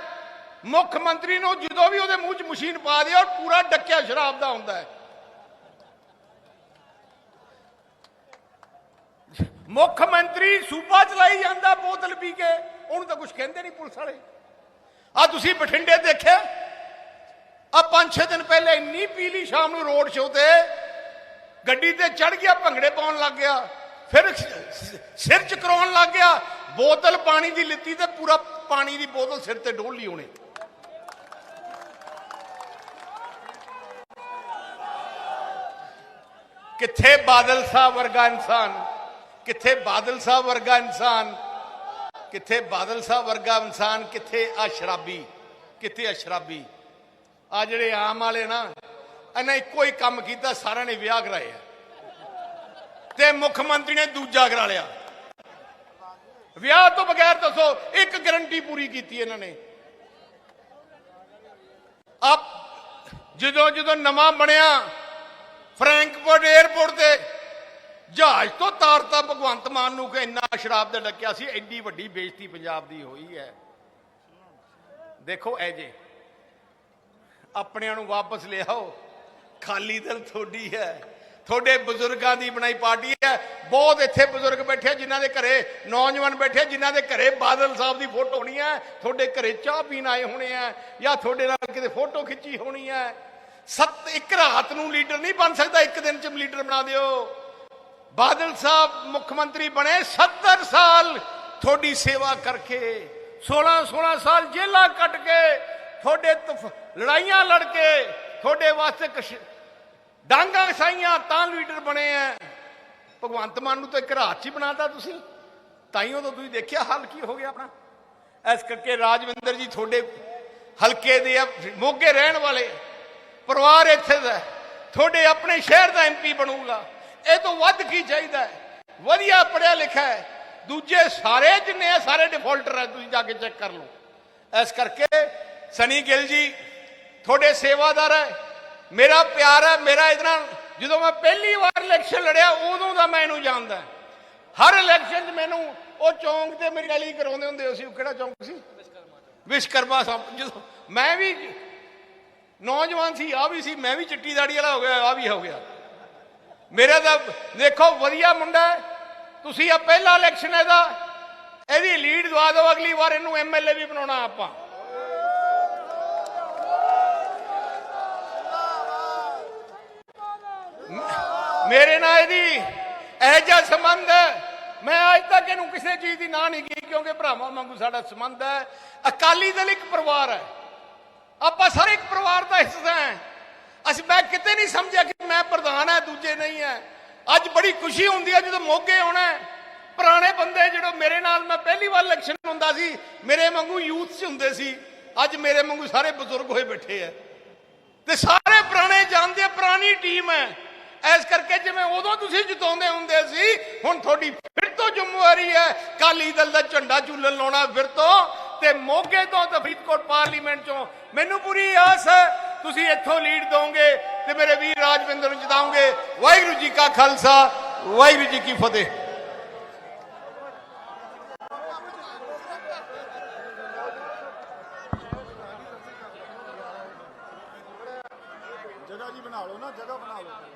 ਮੁੱਖ ਮੰਤਰੀ ਨੂੰ ਜਦੋਂ ਵੀ ਉਹਦੇ ਮੂੰਹ 'ਚ ਮਸ਼ੀਨ ਪਾ ਦਿਓ, ਪੂਰਾ ਡੱਕਿਆ ਸ਼ਰਾਬ ਦਾ ਹੁੰਦਾ ਹੈ। ਮੁੱਖ ਮੰਤਰੀ ਸੂਬਾ ਚਲਾਈ ਜਾਂਦਾ ਬੋਤਲ ਪੀ ਕੇ, ਉਹਨੂੰ ਤਾਂ ਕੁਝ ਕਹਿੰਦੇ ਨਹੀਂ ਪੁਲਿਸ ਵਾਲੇ। ਆ ਤੁਸੀਂ ਬਠਿੰਡੇ ਦੇਖਿਆ? ਆ ਪੰਜ ਛੇ ਦਿਨ ਪਹਿਲੇ ਇੰਨੀ ਪੀਲੀ ਸ਼ਾਮ ਨੂੰ ਰੋਡ ਸ਼ੋਅ ਤੇ ਗੱਡੀ ਤੇ ਚੜ ਗਿਆ, ਭੰਗੜੇ ਪਾਉਣ ਲੱਗ ਗਿਆ, ਫਿਰ ਸਿਰ ਚ ਕਰਾਉਣ ਲੱਗ ਗਿਆ, ਬੋਤਲ ਪਾਣੀ ਦੀ ਲਿੱਤੀ ਤੇ ਪੂਰਾ ਪਾਣੀ ਦੀ ਬੋਤਲ ਸਿਰ ਤੇ ਡੋਲ ਲਈ ਉਹਨੇ। ਕਿੱਥੇ ਬਾਦਲ ਸਾਹਿਬ ਵਰਗਾ ਇਨਸਾਨ? ਕਿੱਥੇ ਬਾਦਲ ਸਾਹਿਬ ਵਰਗਾ ਇਨਸਾਨ, ਕਿੱਥੇ ਬਾਦਲ ਸਾਹਿਬ ਵਰਗਾ ਇਨਸਾਨ, ਕਿੱਥੇ ਆ ਸ਼ਰਾਬੀ, ਕਿੱਥੇ ਆ ਸ਼ਰਾਬੀ? ਆ ਜਿਹੜੇ ਆਮ ਵਾਲੇ ਨਾ, ਇਹਨਾਂ ਇੱਕੋ ਹੀ ਕੰਮ ਕੀਤਾ, ਸਾਰਿਆਂ ਨੇ ਵਿਆਹ ਕਰਾਏ ਤੇ ਮੁੱਖ ਮੰਤਰੀ ਨੇ ਦੂਜਾ ਕਰਾ ਲਿਆ। ਵਿਆਹ ਤੋਂ ਬਗੈਰ ਦੱਸੋ, ਇੱਕ ਗਰੰਟੀ ਪੂਰੀ ਕੀਤੀ ਇਹਨਾਂ ਨੇ। ਆਪ ਜਦੋਂ ਜਦੋਂ ਨਵਾਂ ਬਣਿਆ, ਫਰੈਂਕਫਰਟ 에ਅਰਪੋਰਟ ਤੇ ਜਹਾਜ਼ ਤੋਂ ਤਾਰਤਾ ਭਗਵੰਤ ਮਾਨ ਨੂੰ ਕਿ ਇੰਨਾ ਸ਼ਰਾਬ ਦਾ ਡੱਕਿਆ ਸੀ ਐਡੀ ਵੱਡੀ ਬੇਇੱਜ਼ਤੀ ਪੰਜਾਬ ਦੀ ਹੋਈ ਹੈ। ਦੇਖੋ ਐ ਜੇ, ਆਪਣਿਆਂ ਨੂੰ ਵਾਪਸ ਲਿਆਓ, ਖਾਲੀ ਦਿਲ ਤੁਹਾਡੀ ਹੈ। ਤੁਹਾਡੇ ਬਜ਼ੁਰਗਾਂ ਦੀ ਬਣਾਈ ਪਾਰਟੀ ਹੈ। ਬਹੁਤ ਇੱਥੇ ਬਜ਼ੁਰਗ ਬੈਠੇ ਆ, ਜਿਨ੍ਹਾਂ ਦੇ ਘਰੇ ਨੌਜਵਾਨ ਬੈਠੇ ਆ, ਜਿਨ੍ਹਾਂ ਦੇ ਘਰੇ ਬਾਦਲ ਸਾਹਿਬ ਦੀ ਫੋਟੋ ਹੋਣੀ ਹੈ। ਤੁਹਾਡੇ ਘਰੇ ਚਾਹ ਪੀਣ ਆਏ ਹੋਣੇ ਆ, ਜਾਂ ਤੁਹਾਡੇ ਨਾਲ ਕਿਤੇ ਫੋਟੋ ਖਿੱਚੀ ਹੋਣੀ ਹੈ। ਸੱਤ, ਇੱਕ ਰਾਤ ਨੂੰ ਲੀਡਰ ਨਹੀਂ ਬਣ ਸਕਦਾ, ਇੱਕ ਦਿਨ ਚ ਲੀਡਰ ਬਣਾ ਦਿਓ। ਬਾਦਲ ਸਾਹਿਬ ਮੁੱਖ ਮੰਤਰੀ ਬਣੇ 70 ਸਾਲ ਤੁਹਾਡੀ ਸੇਵਾ ਕਰਕੇ 16 16 ਸਾਲ ਜੇਲਾਂ ਕੱਟ ਕੇ, ਤੁਹਾਡੇ ਲੜਾਈਆਂ ਲੜ ਕੇ, ਤੁਹਾਡੇ ਵਾਸਤੇ ਕਸ਼ ਡਾਂਗਾ ਸਾਈਆਂ ਤਾਂ ਲੀਡਰ ਬਣੇ ਆ ਭਗਵੰਤ ਮਾਨ ਨੂੰ ਤਾਂ ਇੱਕ ਰਾਤ 'ਚ ਹੀ ਬਣਾਤਾ ਤੁਸੀਂ। ਤਾਈਓ ਤਾਂ ਤੁਸੀਂ ਦੇਖਿਆ ਹਾਲ ਕੀ ਹੋ ਗਿਆ ਆਪਣਾ। ਇਸ ਕਰਕੇ ਰਾਜਵਿੰਦਰ ਜੀ ਤੁਹਾਡੇ ਹਲਕੇ ਦੇ ਮੋਗੇ ਰਹਿਣ ਵਾਲੇ, ਪਰਿਵਾਰ ਇੱਥੇ ਦਾ, ਤੁਹਾਡੇ ਆਪਣੇ ਸ਼ਹਿਰ ਦਾ ਐਮਪੀ ਬਣੂਗਾ। ਇਹ ਤੋਂ ਵੱਧ ਕੀ ਚਾਹੀਦਾ ਹੈ? ਵਧੀਆ ਪੜਿਆ ਲਿਖਿਆ ਹੈ। ਦੂਜੇ ਸਾਰੇ ਜਿੰਨੇ ਆ, ਸਾਰੇ ਡਿਫਾਲਟਰ ਹੈ ਤੁਸੀਂ ਜਾ ਕੇ ਚੈੱਕ ਕਰ ਲਓ। ਇਸ ਕਰਕੇ ਸਨੀ ਗਿੱਲ ਜੀ, ਤੁਹਾਡੇ ਸੇਵਾਦਾਰ ਹੈ। ਮੇਰਾ ਪਿਆਰ ਹੈ, ਮੇਰਾ ਇਹਦੇ ਨਾਲ ਜਦੋਂ ਮੈਂ ਪਹਿਲੀ ਵਾਰ ਇਲੈਕਸ਼ਨ ਲੜਿਆ, ਉਦੋਂ ਦਾ ਮੈਂ ਇਹਨੂੰ ਜਾਣਦਾ ਹਰ ਇਲੈਕਸ਼ਨ 'ਚ ਮੈਨੂੰ ਉਹ ਚੌਂਕ ਤੇ ਮੇਰੀ ਰੈਲੀ ਕਰਾਉਂਦੇ ਹੁੰਦੇ ਸੀ, ਉਹ ਕਿਹੜਾ ਚੌਂਕ ਸੀ? ਵਿਸ਼ਕਰਮਾ ਸਾਹਿਬ। ਜਦੋਂ ਮੈਂ ਵੀ ਨੌਜਵਾਨ ਸੀ ਆ ਵੀ ਸੀ, ਮੈਂ ਵੀ ਚਿੱਟੀ ਦਾੜੀ ਵਾਲਾ ਹੋ ਗਿਆ ਆ ਵੀ ਹੋ ਗਿਆ। ਮੇਰੇ ਦਾ ਦੇਖੋ ਵਧੀਆ ਮੁੰਡਾ ਹੈ। ਤੁਸੀਂ ਆ ਪਹਿਲਾ ਇਲੈਕਸ਼ਨ ਇਹਦਾ। ਇਹਦੀ ਲੀਡ ਦਵਾ ਦਿਓ, ਅਗਲੀ ਵਾਰ ਇਹਨੂੰ ਐਮਐਲਏ ਵੀ ਬਣਾਉਣਾ ਆਪਾਂ। ਮੇਰੇ ਨਾਲ ਇਹਦੀ ਇਹ ਜਿਹਾ ਸੰਬੰਧ ਹੈ। ਮੈਂ ਅੱਜ ਤੱਕ ਇਹਨੂੰ ਕਿਸੇ ਚੀਜ਼ ਦੀ ਨਾ ਨਹੀਂ ਕੀਤੀ, ਕਿਉਂਕਿ ਭਰਾਵਾਂ ਵਾਂਗੂ ਸਾਡਾ ਸੰਬੰਧ ਹੈ। ਅਕਾਲੀ ਦਲ ਇੱਕ ਪਰਿਵਾਰ ਹੈ। ਆਪਾਂ ਸਾਰੇ ਇੱਕ ਪਰਿਵਾਰ ਦਾ ਹਿੱਸਾ ਹੈ। ਅਸੀਂ ਮੈਂ ਕਿਤੇ ਨਹੀਂ ਸਮਝਿਆ ਕਿ ਮੈਂ ਪ੍ਰਧਾਨ ਹੈ, ਦੂਜੇ ਨਹੀਂ ਹੈ। ਅੱਜ ਬੜੀ ਖੁਸ਼ੀ ਹੁੰਦੀ ਹੈ ਜਦੋਂ ਮੋਗੇ ਆਉਣਾ ਪੁਰਾਣੇ ਬੰਦੇ ਜਿਹੜੇ ਮੇਰੇ ਨਾਲ, ਮੈਂ ਪਹਿਲੀ ਵਾਰ ਇਲੈਕਸ਼ਨ ਹੁੰਦਾ ਸੀ, ਮੇਰੇ ਵਾਂਗੂ ਯੂਥ 'ਚ ਹੁੰਦੇ ਸੀ। ਅੱਜ ਮੇਰੇ ਵਾਂਗੂ ਸਾਰੇ ਬਜ਼ੁਰਗ ਹੋਏ ਬੈਠੇ ਆ ਤੇ ਸਾਰੇ ਪੁਰਾਣੇ ਜਾਣਦੇ ਪੁਰਾਣੀ ਟੀਮ ਹੈ। ਐਸ ਕਰਕੇ ਜਿਵੇਂ ਉਦੋਂ ਤੁਸੀਂ ਜਿਤਾਉਂਦੇ ਹੁੰਦੇ ਸੀ, ਹੁਣ ਤੁਹਾਡੀ ਫਿਰ ਤੋਂ ਜ਼ਿੰਮੇਵਾਰੀ ਹੈ। ਕਾਲੀ ਦਲ ਦਾ ਝੰਡਾ ਝੂਲਣ ਲਾਉਣਾ ਫਿਰ ਤੋਂ। ਤੇ ਮੋਗੇ ਤੋਂ ਤੇ ਫਰੀਦਕੋਟ ਪਾਰਲੀਮੈਂਟ ਚੋਂ। ਮੈਨੂੰ ਪੂਰੀ ਆਸ ਹੈ ਤੁਸੀਂ ਇੱਥੋਂ ਲੀਡ ਦੋਗੇ ਤੇ ਮੇਰੇ ਵੀਰ ਰਾਜਵਿੰਦਰ ਨੂੰ ਜਿਤਾਉਂਗੇ। ਵਾਹਿਗੁਰੂ ਜੀ ਕਾ ਖਾਲਸਾ, ਵਾਹਿਗੁਰੂ ਜੀ ਕੀ ਫਤਿਹ। ਜਗ੍ਹਾ ਜੀ ਬਣਾ ਲਓ ਨਾ, ਜਗ੍ਹਾ ਬਣਾ ਲਓ।